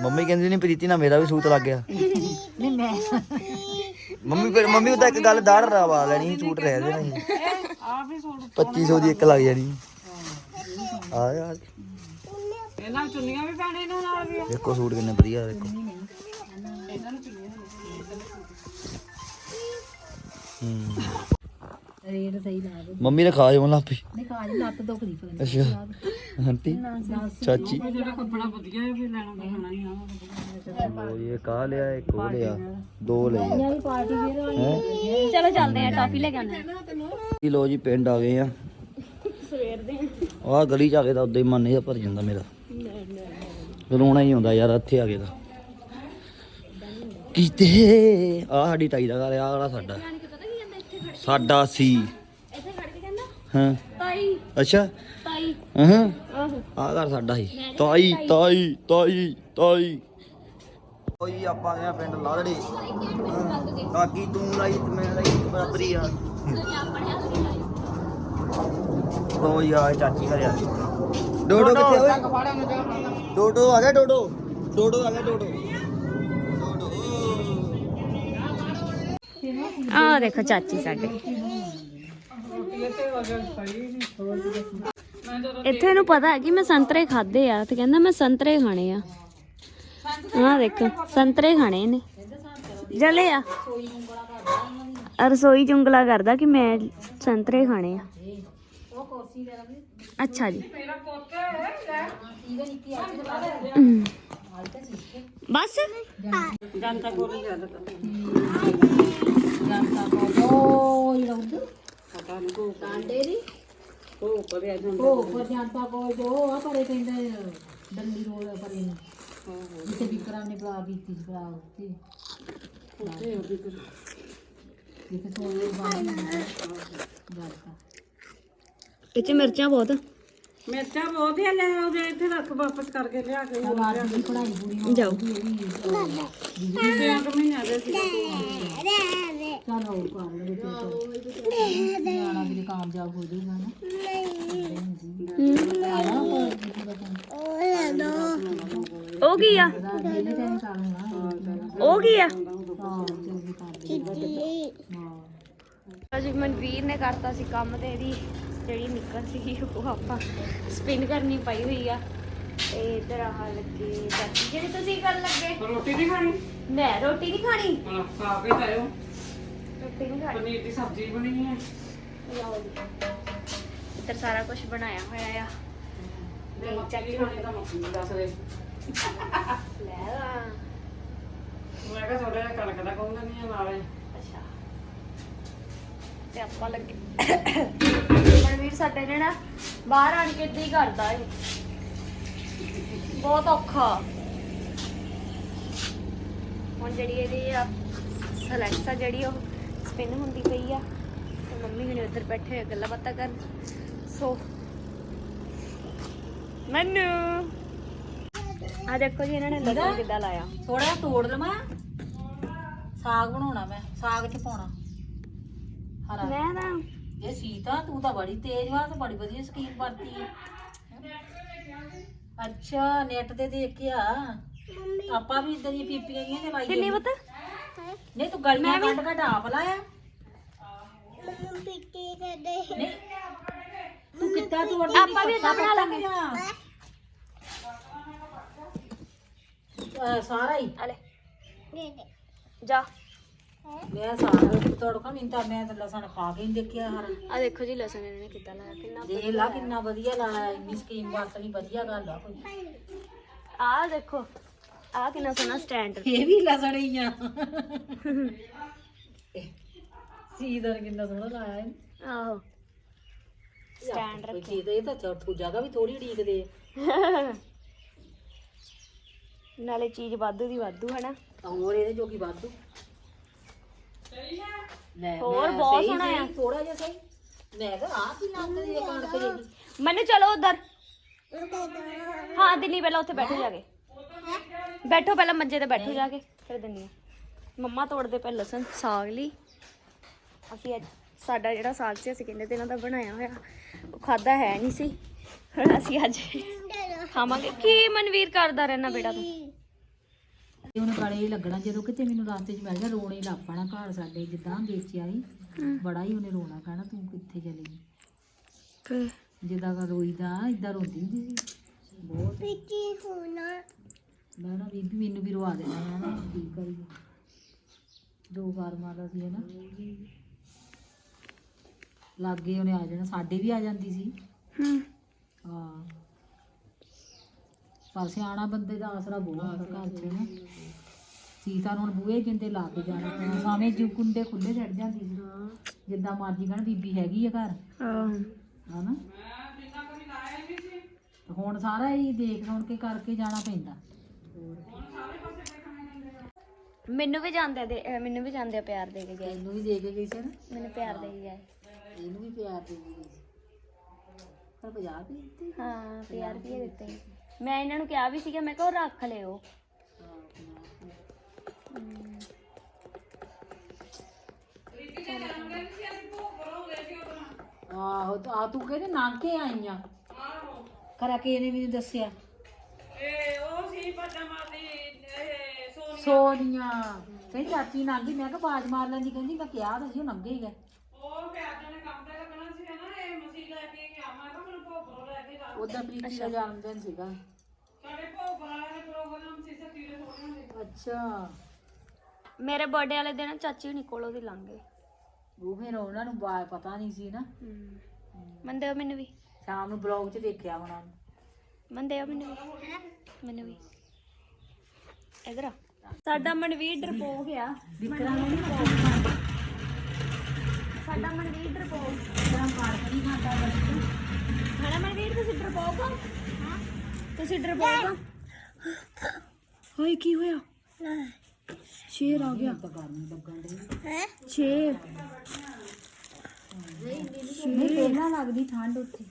ਮੰਮੀ ਕਹਿੰਦੀ ਨਹੀਂ ਪ੍ਰੀਤੀ ਨਾਲ ਮੇਰਾ ਵੀ ਸੂਟ ਲੱਗ ਗਿਆ। ਨਹੀਂ ਮੈਂ ਮੰਮੀ ਫਿਰ ਮੰਮੀ ਉਹਦਾ ਇੱਕ ਗੱਲ ਦਾੜ ਰਵਾ ਲੈਣੀ ਸੂਟ ਰਹਿ ਦੇਣਾ ਸੀ। 2500 ਦੀ ਇੱਕ ਲੱਗ ਜਾਣੀ। ਆ ਯਾਰ। ਇਹਨਾਂ ਚੁੰਨੀਆਂ ਵੀ ਪੈਣੇ ਇਹਨਾਂ ਨਾਲ ਵੀ। ਦੇਖੋ ਸੂਟ ਕਿੰਨੇ ਵਧੀਆ ਦੇਖੋ। ਹੂੰ। ਰੇਟ ਸਹੀ ਲਾ ਦੇ ਮੰਮੀ ਨੇ ਖਾ ਜਾਉਂ ਲਾਪੀ ਨਹੀਂ ਕਾਜ ਲੱਤ ਦੁਖਦੀ ਫਿਰ ਅੱਛਾ। ਆਂਟੀ ਚਾਚੀ। ਜਿਹੜਾ ਕੱਪੜਾ ਵਧੀਆ ਹੈ ਵੀ ਲੈਣਾ ਪੈਣਾ ਹੀ ਆ। ਉਹ ਇਹ ਕਾ ਲਿਆ ਇੱਕ ਉਹ ਲਿਆ ਦੋ ਲਏ। ਵੀ ਪਾਰਟੀ ਵੇਅਰ ਵਾਲੀ ਹੈ? ਚਲੋ ਚੱਲਦੇ ਆ ਟਾਫੀ ਲੈ ਕੇ ਆਉਂਦੇ ਲੋ ਜੀ ਪਿੰਡ ਆ ਗਏ ਆ। ਸਵੇਰ ਦੇ ਆਹ ਗਲੀ ਚ ਆ ਕੇ ਤਾਂ ਉਦਾਂ ਹੀ ਮਨ ਜਿਹਾ ਭਰ ਜਾਂਦਾ ਮੇਰਾ। ਰੋਣਾ ਹੀ ਆਉਂਦਾ ਯਾਰ ਇੱਥੇ ਆ ਕੇ ਤਾਂ। ਕਿਤੇ ਆ ਸਾਡੀ ਤਾਈ ਦਾ ਘਰ ਆ ਆਹ ਵਾਲਾ ਸਾਡਾ। ਸਾਡਾ ਸੀ। ਇੱਥੇ ਖੜ ਕੇ ਕਹਿੰਦਾ ਹਾਂ। ਤਾਈ। ਅੱਛਾ। ਤਾਈ। ਹਾਂ ਆਹੋ। ਆ ਘਰ ਸਾਡਾ ਸੀ। ਤਾਈ ਤਾਈ। ਤਾਈ ਤਾਈ ਕੋਈ ਆਪਾਂ ਗਿਆ ਪਿੰਡ ਲਾੜੜੀ ਕਾਕੀ ਤੂੰ ਲਾਈ ਤੇ ਮੈਂ ਲਾਈ ਬਰਾਬਰੀ ਆ। ਲੋ ਯਾਰ ਚਾਚੀ ਘਰ ਆ ਡੋਡੋ ਕਿੱਥੇ ਓਏ? ਡੋਡੋ ਆ ਗਿਆ ਡੋਡੋ। ਡੋਡੋ ਆ ਗਿਆ ਡੋਡੋ। ਆਹ ਦੇਖੋ ਚਾਚੀ ਸਾਡੇ। ਇੱਥੇ ਇਹਨੂੰ ਪਤਾ ਹੈ ਕਿ ਮੈਂ ਸੰਤਰੇ ਖਾਦੇ ਆ ਤੇ ਕਹਿੰਦਾ ਮੈਂ ਸੰਤਰੇ ਖਾਣੇ ਆ। ਆਹ ਦੇਖੋ, ਸੰਤਰੇ ਖਾਣੇ ਨੇ ਜਲੇ ਆ। ਰਸੋਈ ਚ ਕਰਦਾ ਕਿ ਮੈਂ ਸੰਤਰੇ ਖਾਣੇ ਆ। ਅੱਛਾ ਜੀ। ਬਸ? ਉਹ ਜਿਹੜਾ ਹੁੰਦਾ ਪਤਾ ਨਹੀਂ ਕੋ ਕਾਂਡੇ ਦੀ ਉਹ ਪਰੇ ਜਾਂਦਾ ਉਹ ਪਰ ਜਾਂਦਾ ਕੋ ਜੋ ਆ ਪਰੇ ਕਹਿੰਦੇ ਡੰਡੀ ਰੋਲ ਪਰੇ ਨੂੰ ਜਿੱਥੇ ਵਿਕਰਾਂ ਨੇ ਬਲਾ ਕੀਤੀ ਸੀ ਬਲਾ ਉੱਤੇ ਉੱਤੇ ਉਹ ਵਿਕਰ ਜਿੱਥੇ ਸੋਏ ਬਾਣੀ ਜਾਂਦਾ ਇਹ ਚ ਮਿਰਚਾਂ ਬਹੁਤ। ਮਿਰਚਾਂ ਬਹੁਤ ਹੀ ਲੈ ਉਹਦੇ ਇੱਥੇ ਰੱਖ ਵਾਪਸ ਕਰਕੇ ਲਿਆ ਕੇ ਜਾਓ। ਦੋ ਮਹੀਨਿਆਂ ਦੇ ਸੀ ਚਲ ਹੋ ਕਰ ਲਵੇ ਤੇ। ਨਿਆਣਾ ਵੀ ਕਾਮਯਾਬ ਹੋ ਜਾਊਗਾ ਨਾ। ਆਇਆ ਉਹ ਕੀ ਆ? ਡੇਲੀ ਟਾਈਮ ਚਾਲੂ ਹੋਣਾ। ਉਹ ਕੀ ਆ? ਹਾਂ ਜਲਦੀ ਕਰ ਦੇ ਹਾਂ। ਅੱਜ ਮਨਵੀਰ ਨੇ ਕਰਤਾ ਸੀ ਕੰਮ ਤੇ ਇਹਦੀ ਜਿਹੜੀ ਨਿੱਕਰ ਸੀ ਉਹ ਆਪਾਂ ਸਪਿਨ ਕਰਨੀ ਪਈ ਹੋਈ ਆ। ਤੇ ਇਧਰ ਆਹ ਲੱਗੇ ਚਾਚੀ। ਜਿਹੜੀ ਤੁਸੀਂ ਕਰਨ ਲੱਗੇ? ਰੋਟੀ ਨਹੀਂ ਖਾਣੀ? ਮੈਂ ਰੋਟੀ ਨਹੀਂ ਖਾਣੀ? ਹਾਂ ਖਾ ਕੇ ਜਾਇਓ ਰੋਟੀ ਨਹੀਂ ਖਾਣੀ? ਪਨੀਰ ਦੀ ਸਬਜ਼ੀ ਬਣੀ ਹੈ। ਇੱਧਰ ਸਾਰਾ ਕੁਝ ਬਣਾਇਆ ਹੋਇਆ ਆ। ਤੇ ਚਾਚੀ ਹੁਣ ਤਾਂ ਮੱਕੀ ਦੱਸ ਦੇ। ਲੈ ਆ ਮੈਂ ਕਿਹਾ ਥੋੜਾ ਜਿਹਾ ਕਣਕ ਦਾ ਕਹੂੰਗਾ ਨਹੀਂ ਨਾਲੇ। ਅੱਛਾ। ਤੇ ਆਪਾਂ ਲੱਗੇ ਮਨਵੀਰ ਸਾਡੇ ਨੇ ਨਾ ਬਾਹਰ ਆਣ ਕੇ ਹੀ ਕਰਦਾ ਏ ਬਹੁਤ ਔਖਾ। ਹੁਣ ਜਿਹੜੀ ਇਹਦੀ ਆ ਸਲੈਕਸਾ ਜਿਹੜੀ ਉਹ ਸਪਿਨ ਹੁੰਦੀ ਪਈ ਆ। ਤੇ ਮੰਮੀ ਹੁਣੇ ਉੱਧਰ ਬੈਠੇ ਹੋਏ ਗੱਲਾਂ ਬਾਤਾਂ ਕਰਨ। ਸੋ ਮੈਨੂੰ। ਆ ਦੇਖੋ ਜੀ ਇਹਨਾਂ ਨੇ ਲਸਣ ਕਿੱਦਾਂ ਲਾਇਆ? ਥੋੜਾ ਜਿਹਾ ਤੋੜ ਲਵਾਂ। ਸਾਗ ਬਣਾਉਣਾ ਮੈਂ ਸਾਗ ਚ ਪਾਉਣਾ। ਹਰਾ। ਮੈਂ ਨਾ ਇਹ ਸੀਤਾ ਤੂੰ ਤਾਂ ਬੜੀ ਤੇਜ਼ ਵਾ ਤੇ ਬੜੀ ਵਧੀਆ ਸਕੀਮ ਵਰਤੀ ਹੈ ਅੱਛਾ ਨੈਟ ਤੇ ਦੇਖ ਕੇ ਆ। ਆਪਾਂ ਵੀ ਇਦਾਂ ਦੀਆਂ ਪੀਪੀਆਂ ਜੀਆਂ ਚਲਾਈਏ ਕਿੰਨੀ ਪਤਾ? ਨਹੀਂ ਤੂੰ ਗਲੀਆਂ ਕੱਢ ਕੱਢ ਆਪ ਲਾਇਆ ਨਹੀਂ ਤੂੰ ਕਿੱਦਾਂ ਤੋੜਦੀ ਆਪਾਂ ਵੀ ਏਦਾਂ ਬਣਾ ਲਾਂਗੇ। ਅਹ ਸਾਰਾ ਹੀ ਆਲੇ ਜਾ ਮੈਂ ਸਾਗ ਤੋੜਕਾ ਨਹੀਂ ਤਾਂ ਮੈਂ ਤਾਂ ਲਸਣ ਖਾ ਕੇ ਨਹੀਂ ਦੇਖਿਆ ਹਰ ਆ ਦੇਖੋ ਜੀ ਲਸਣ ਇਹਨਾਂ ਨੇ ਕਿੱਦਾਂ ਲਾਇਆ ਕਿੰਨਾ ਦੇਖ ਲਾ ਕਿੰਨਾ ਵਧੀਆ ਲਾਇਆ ਇੰਨੀ ਸਕੀਮ ਵਰਤਣੀ ਵਧੀਆ ਗੱਲ ਆ ਕੋਈ ਆ ਦੇਖੋ ਆ ਕਿੰਨਾ ਸੋਹਣਾ ਸਟੈਂਡ ਇਹ ਵੀ ਲਸਣ ਆ। ਸੀਦਰ ਕਿੰਨਾ ਸੋਹਣਾ ਲਾਇਆ ਇਹਨੇ। ਆਹੋ। ਸਟੈਂਡ ਕੋਈ ਰੱਖੇ ਚੀਜ਼ ਇਹ ਤਾਂ ਚੌਥੂ ਜਗ੍ਹਾ ਵੀ ਥੋੜੀ ਢੀਕਦੇ ਨਾਲੇ ਚੀਜ਼ ਵਾਧੂ ਦੀ ਵਾਧੂ ਹਨਾ? ਆ ਹੋਰ ਇਹਦੇ ਜੋਗੀ ਵਾਧੂ? ਲੈ ਹੋਰ ਬਹੁਤ ਸੋਹਣਾ ਆ। ਥੋੜਾ ਜਿਹਾ ਸਹੀ। ਮੈਂ ਕਿਹਾ ਆਹ ਕੀ ਲੱਗਦੀ ਹੈ ਕਣਕ ਜਿਹੀ। ਮੈਨੂੰ ਚਲੋ ਉਧਰ। ਹਾਂ ਦਿੱਲੀ ਪਹਿਲਾਂ ਉੱਥੇ ਬੈਠੋ ਜਾ ਕੇ। ਬੈਠੋ ਪਹਿਲਾਂ ਮੰਜੇ ਤੇ ਬੈਠੋ ਜਾ ਕੇ। ਫਿਰ ਦਿੰਨੀ ਆ। ਮੰਮਾ ਤੋੜਦੇ ਪਏ ਲਸਣ। ਸਾਗ ਲਈ। ਅਸੀਂ ਅੱਜ ਸਾਡਾ ਜਿਹੜਾ ਸਾਗ ਸੀ ਅਸੀਂ ਕਿੰਨੇ ਦਿਨਾਂ ਦਾ ਬਣਾਇਆ ਹੋਇਆ। ਉਹ ਖਾਦਾ ਹੈ ਨਹੀਂ ਸੀ। ਹੁਣ ਅਸੀਂ ਅੱਜ ਖਾਵਾਂਗੇ। ਕੀ ਮਨਵੀਰ ਕਰਦਾ ਰਹਿਣਾ ਬੇਟਾ ਤੂੰ? ਉਹਨੇ ਗਲੇ ਹੀ ਲੱਗਣਾ ਜਦੋਂ ਕਿਤੇ ਮੈਨੂੰ ਰਸਤੇ 'ਚ ਮਿਲ ਗਿਆ ਰੋਣੇ ਹੀ ਲੱਗ ਪੈਣਾ ਘਰ ਸਾਡੇ ਜਿੱਦਾਂ ਵੇਚਿਆ ਸੀ ਬੜਾ ਹੀ ਉਹਨੇ ਰੋਣਾ ਕਹਿਣਾ ਤੂੰ ਕਿੱਥੇ ਚਲੀ ਗਈ? ਜਿੱਦਾਂ ਦਾ ਰੋਈਦਾ ਇਦਾਂ ਰੋਂਦੀ ਹੁੰਦੀ ਸੀ। ਬਹੁਤ। ਪਿੱਛੇ ਹੋਣਾ ਮੈਂ ਨਾ ਬੀਬੀ ਮੈਨੂੰ ਵੀ ਰਵਾ ਦੇਣਾ ਹੈ ਨਾ ਕੀ ਕਰੀਏ ਦੋ ਵਾਰ ਮਾਰਦਾ ਸੀ ਨਾ ਲਾਗੇ ਉਹਨੇ ਆ ਜਾਣਾ ਸਾਡੇ ਵੀ ਆ ਜਾਂਦੀ ਸੀ। ਹੂੰ। ਹਾਂ। ਪਰ ਸਿਆਣਾ ਬੰਦੇ ਦਾ ਆਸਰਾ ਬਹੁਤ ਹੁੰਦਾ ਘਰ 'ਚ ਨਾ ਸੀਤਾ ਨੂੰ ਬੂਹੇ ਜਿੰਦੇ ਲਾ ਕੇ ਜਾਣਾ ਪੈਣਾ। ਸਾਵੇਂ ਜੂ ਕੁੰਡੇ ਖੁੱਲੇ ਛੱਡ ਜਾਂਦੀ ਸੀ। ਜਿੱਦਾਂ ਮਰਜ਼ੀ ਕਹਿਣ ਬੀਬੀ ਹੈਗੀ ਆ ਘਰ। ਹਨਾ। ਤੇ ਹੁਣ ਸਾਰਾ ਹੀ ਦੇਖ ਸੁਣ ਕੇ ਕਰਕੇ ਜਾਣਾ ਪੈਂਦਾ। ਮੈਨੂੰ ਵੀ ਜਾਂਦੇ ਦੇ ਅਹ ਮੈਨੂੰ ਵੀ ਜਾਂਦੇ ਪਿਆਰ ਦੇ ਕੇ ਗਏ। ਇਹਨੂੰ ਵੀ ਦੇ ਕੇ ਗਈ ਸੀ ਨਾ? ਮੈਨੂੰ ਪਿਆਰ ਦੇ ਕੇ ਗਏ। ਇਹਨੂੰ ਵੀ ਪਿਆਰ ਦੇ ਕੇ ਗਈ ਸੀ। ਪਰ 50 ਰੁਪਏ ਦਿੱਤੇ। ਹਾਂ 50 ਰੁਪਏ ਦਿੱਤੇ। ਮੈਂ ਇਹਨਾਂ ਨੂੰ ਕਿਹਾ ਵੀ ਸੀਗਾ ਮੈਂ ਕਿਹਾ ਉਹ ਰੱਖ ਲਿਓ। ਆਹੋ ਤੇ ਆ ਤੂੰ ਕਹਿੰਦੇ ਨਾਨਕੇ ਆਈਆਂ? ਕਰਾ ਕੇ ਇਹਨੇ ਮੈਨੂੰ ਦੱਸਿਆ? ਇਹ ਉਹ ਸੀ ਪਟਾ ਮਾਰਦੀ ਸੋਨੀ ਸੋਨੀਆ ਕਹਿੰਦੀ ਚਾਚੀ ਲੰਘੀ ਮੈਂ ਕਿਹਾ ਬਾਜ ਮਾਰ ਲੈਂਦੀ ਕਹਿੰਦੀ ਮੈਂ ਕਿਹਾ ਤਾਂ ਸੀ ਉਹ ਲੰਘੇ ਹੀ ਗਏ। ਉਹਦਾ ਪ੍ਰੀਤੀ ਦਾ ਜਨਮ ਦਿਨ ਸੀਗਾ। ਅੱਛਾ। ਮੇਰੇ ਬਰਥਡੇ ਵਾਲੇ ਦਿਨ ਚਾਚੀ ਹੁਣੀ ਕੋਲੋਂ ਦੀ ਲੰਘ ਗਏ। ਉਹ ਫਿਰ ਉਹਨਾਂ ਨੂੰ ਬਾ ਪਤਾ ਨਹੀਂ ਸੀ ਨਾ। ਮੰਦੇ ਹੋ ਮੈਨੂੰ ਵੀ? ਸ਼ਾਮ ਨੂੰ ਬਲੌਗ 'ਚ ਦੇਖਿਆ ਹੋਣਾ। ਮੰਦੇ ਹੋ ਮੈਨੂੰ ਵੀ? ਮੈਨੂੰ ਵੀ। ਇਧਰ ਆ। ਸਾਡਾ ਮਨਵੀਰ ਡਰਪੋਕ ਆ। ਵਿਕਰਮ ਨੂੰ ਸਾਡਾ ਮਨਵੀਰ ਡਰਪੋਕ। ਪਾਰਕ ਨਹੀਂ ਖਾਂਦਾ ਬਸ ਹਣਾ ਮਨਵੀਰ ਤੁਸੀਂ ਡਰਪੋਕ ਹੋ? ਤੁਸੀਂ ਡਰਪੋਕ ਹੋ? ਹਾਏ ਕੀ ਹੋਇਆ? ਸ਼ੇਰ ਆ ਗਿਆ। ਦੇ ਸ਼ੇਰ। ਨਹੀਂ ਪਹਿਲਾਂ ਲੱਗਦੀ ਠੰਡ ਉੱਥੇ।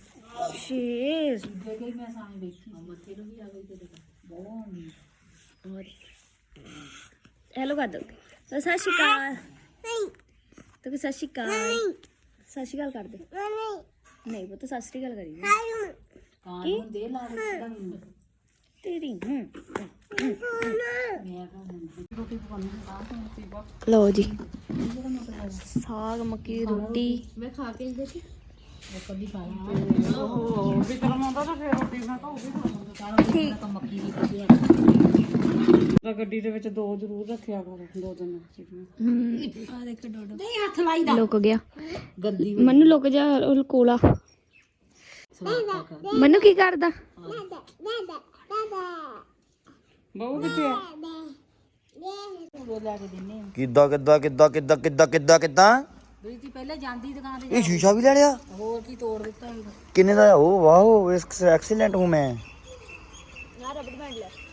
ਸ਼ੇਰ। ਜੇ ਕਿ ਮੈਂ ਸਾਹਮਣੇ ਬੈਠੀ ਹਾਂ ਮੱਥੇ ਨੂੰ ਵੀ ਆ ਗਈ ਤੇ ਬਹੁਤ ਹੁੰਦੀ ਹੈਲੋ ਕਰ ਦੋ। ਸਤਿ ਸ਼੍ਰੀ ਅਕਾਲ। ਨਹੀਂ। ਤੂੰ ਸਤਿ ਸ਼੍ਰੀ ਅਕਾਲ। ਸਤਿ ਸ਼੍ਰੀ ਅਕਾਲ ਕਰ ਦੇ ਨਹੀਂ ਉਹ ਤਾਂ ਸਤਿ ਸ਼੍ਰੀ ਅਕਾਲ ਕਰੀ। ਕਾਂ? ਨੂੰ ਦੇ ਲਾ ਤੇਰੀ ਹੂੰ ਰੋਟੀ ਲਓ ਜੀ। ਸਾਗ ਮੱਕੀ ਦੀ ਰੋਟੀ। ਮੈਂ ਖਾ ਕੇ ਦੇਖੀ। ਉਹ ਕਦੀ ਖਾਇਆ ਉਹ ਵਿਕਰਮ ਆਉਂਦਾ ਤਾਂ ਫੇਰ ਰੋਟੀ ਮੈਂ ਤਾਂ ਉਹ ਵੀ ਤਾਂ ਮੱਕੀ ਦੀ ਵਧੀਆ ਤਾਂ ਗੱਡੀ ਦੇ ਵਿੱਚ ਦੋ ਜ਼ਰੂਰ ਰੱਖਿਆ ਕਰੋ ਦੋ ਦਿਨ ਚੀਜ਼ਾਂ ਆ ਦੇਖ ਡੋਡੋ। ਨਹੀਂ ਹੱਥ ਲਾਈ ਦਾ। ਲੁਕ ਗਿਆ। ਗੰਦੀ ਮੈਨੂੰ ਲੁਕ ਜਾ ਉਹ ਕੋਲਾ। ਮੈਨੂੰ ਕੀ ਕਰਦਾ? ਬਹੁ ਕਿੱਥੇ ਆ? ਕਿੱਦਾਂ ਕਿੱਦਾਂ ਕਿੱਦਾਂ ਕਿੱਦਾਂ ਕਿੱਦਾਂ ਕਿੱਦਾਂ ਕਿੱਦਾਂ? ਬੀਜੀ ਪਹਿਲੇ ਜਾਂਦੀ ਦੁਕਾਨ ਤੇ ਇਹ ਸ਼ੀਸ਼ਾ ਵੀ ਲੈ ਲਿਆ? ਹੋਰ ਕੀ ਤੋੜ ਦਿੱਤਾ ਕਿੰਨੇ ਦਾ? ਉਹ ਵਾਓ ਐਕਸੀਲੈਂਟ ਹੂੰ ਮੈਂ।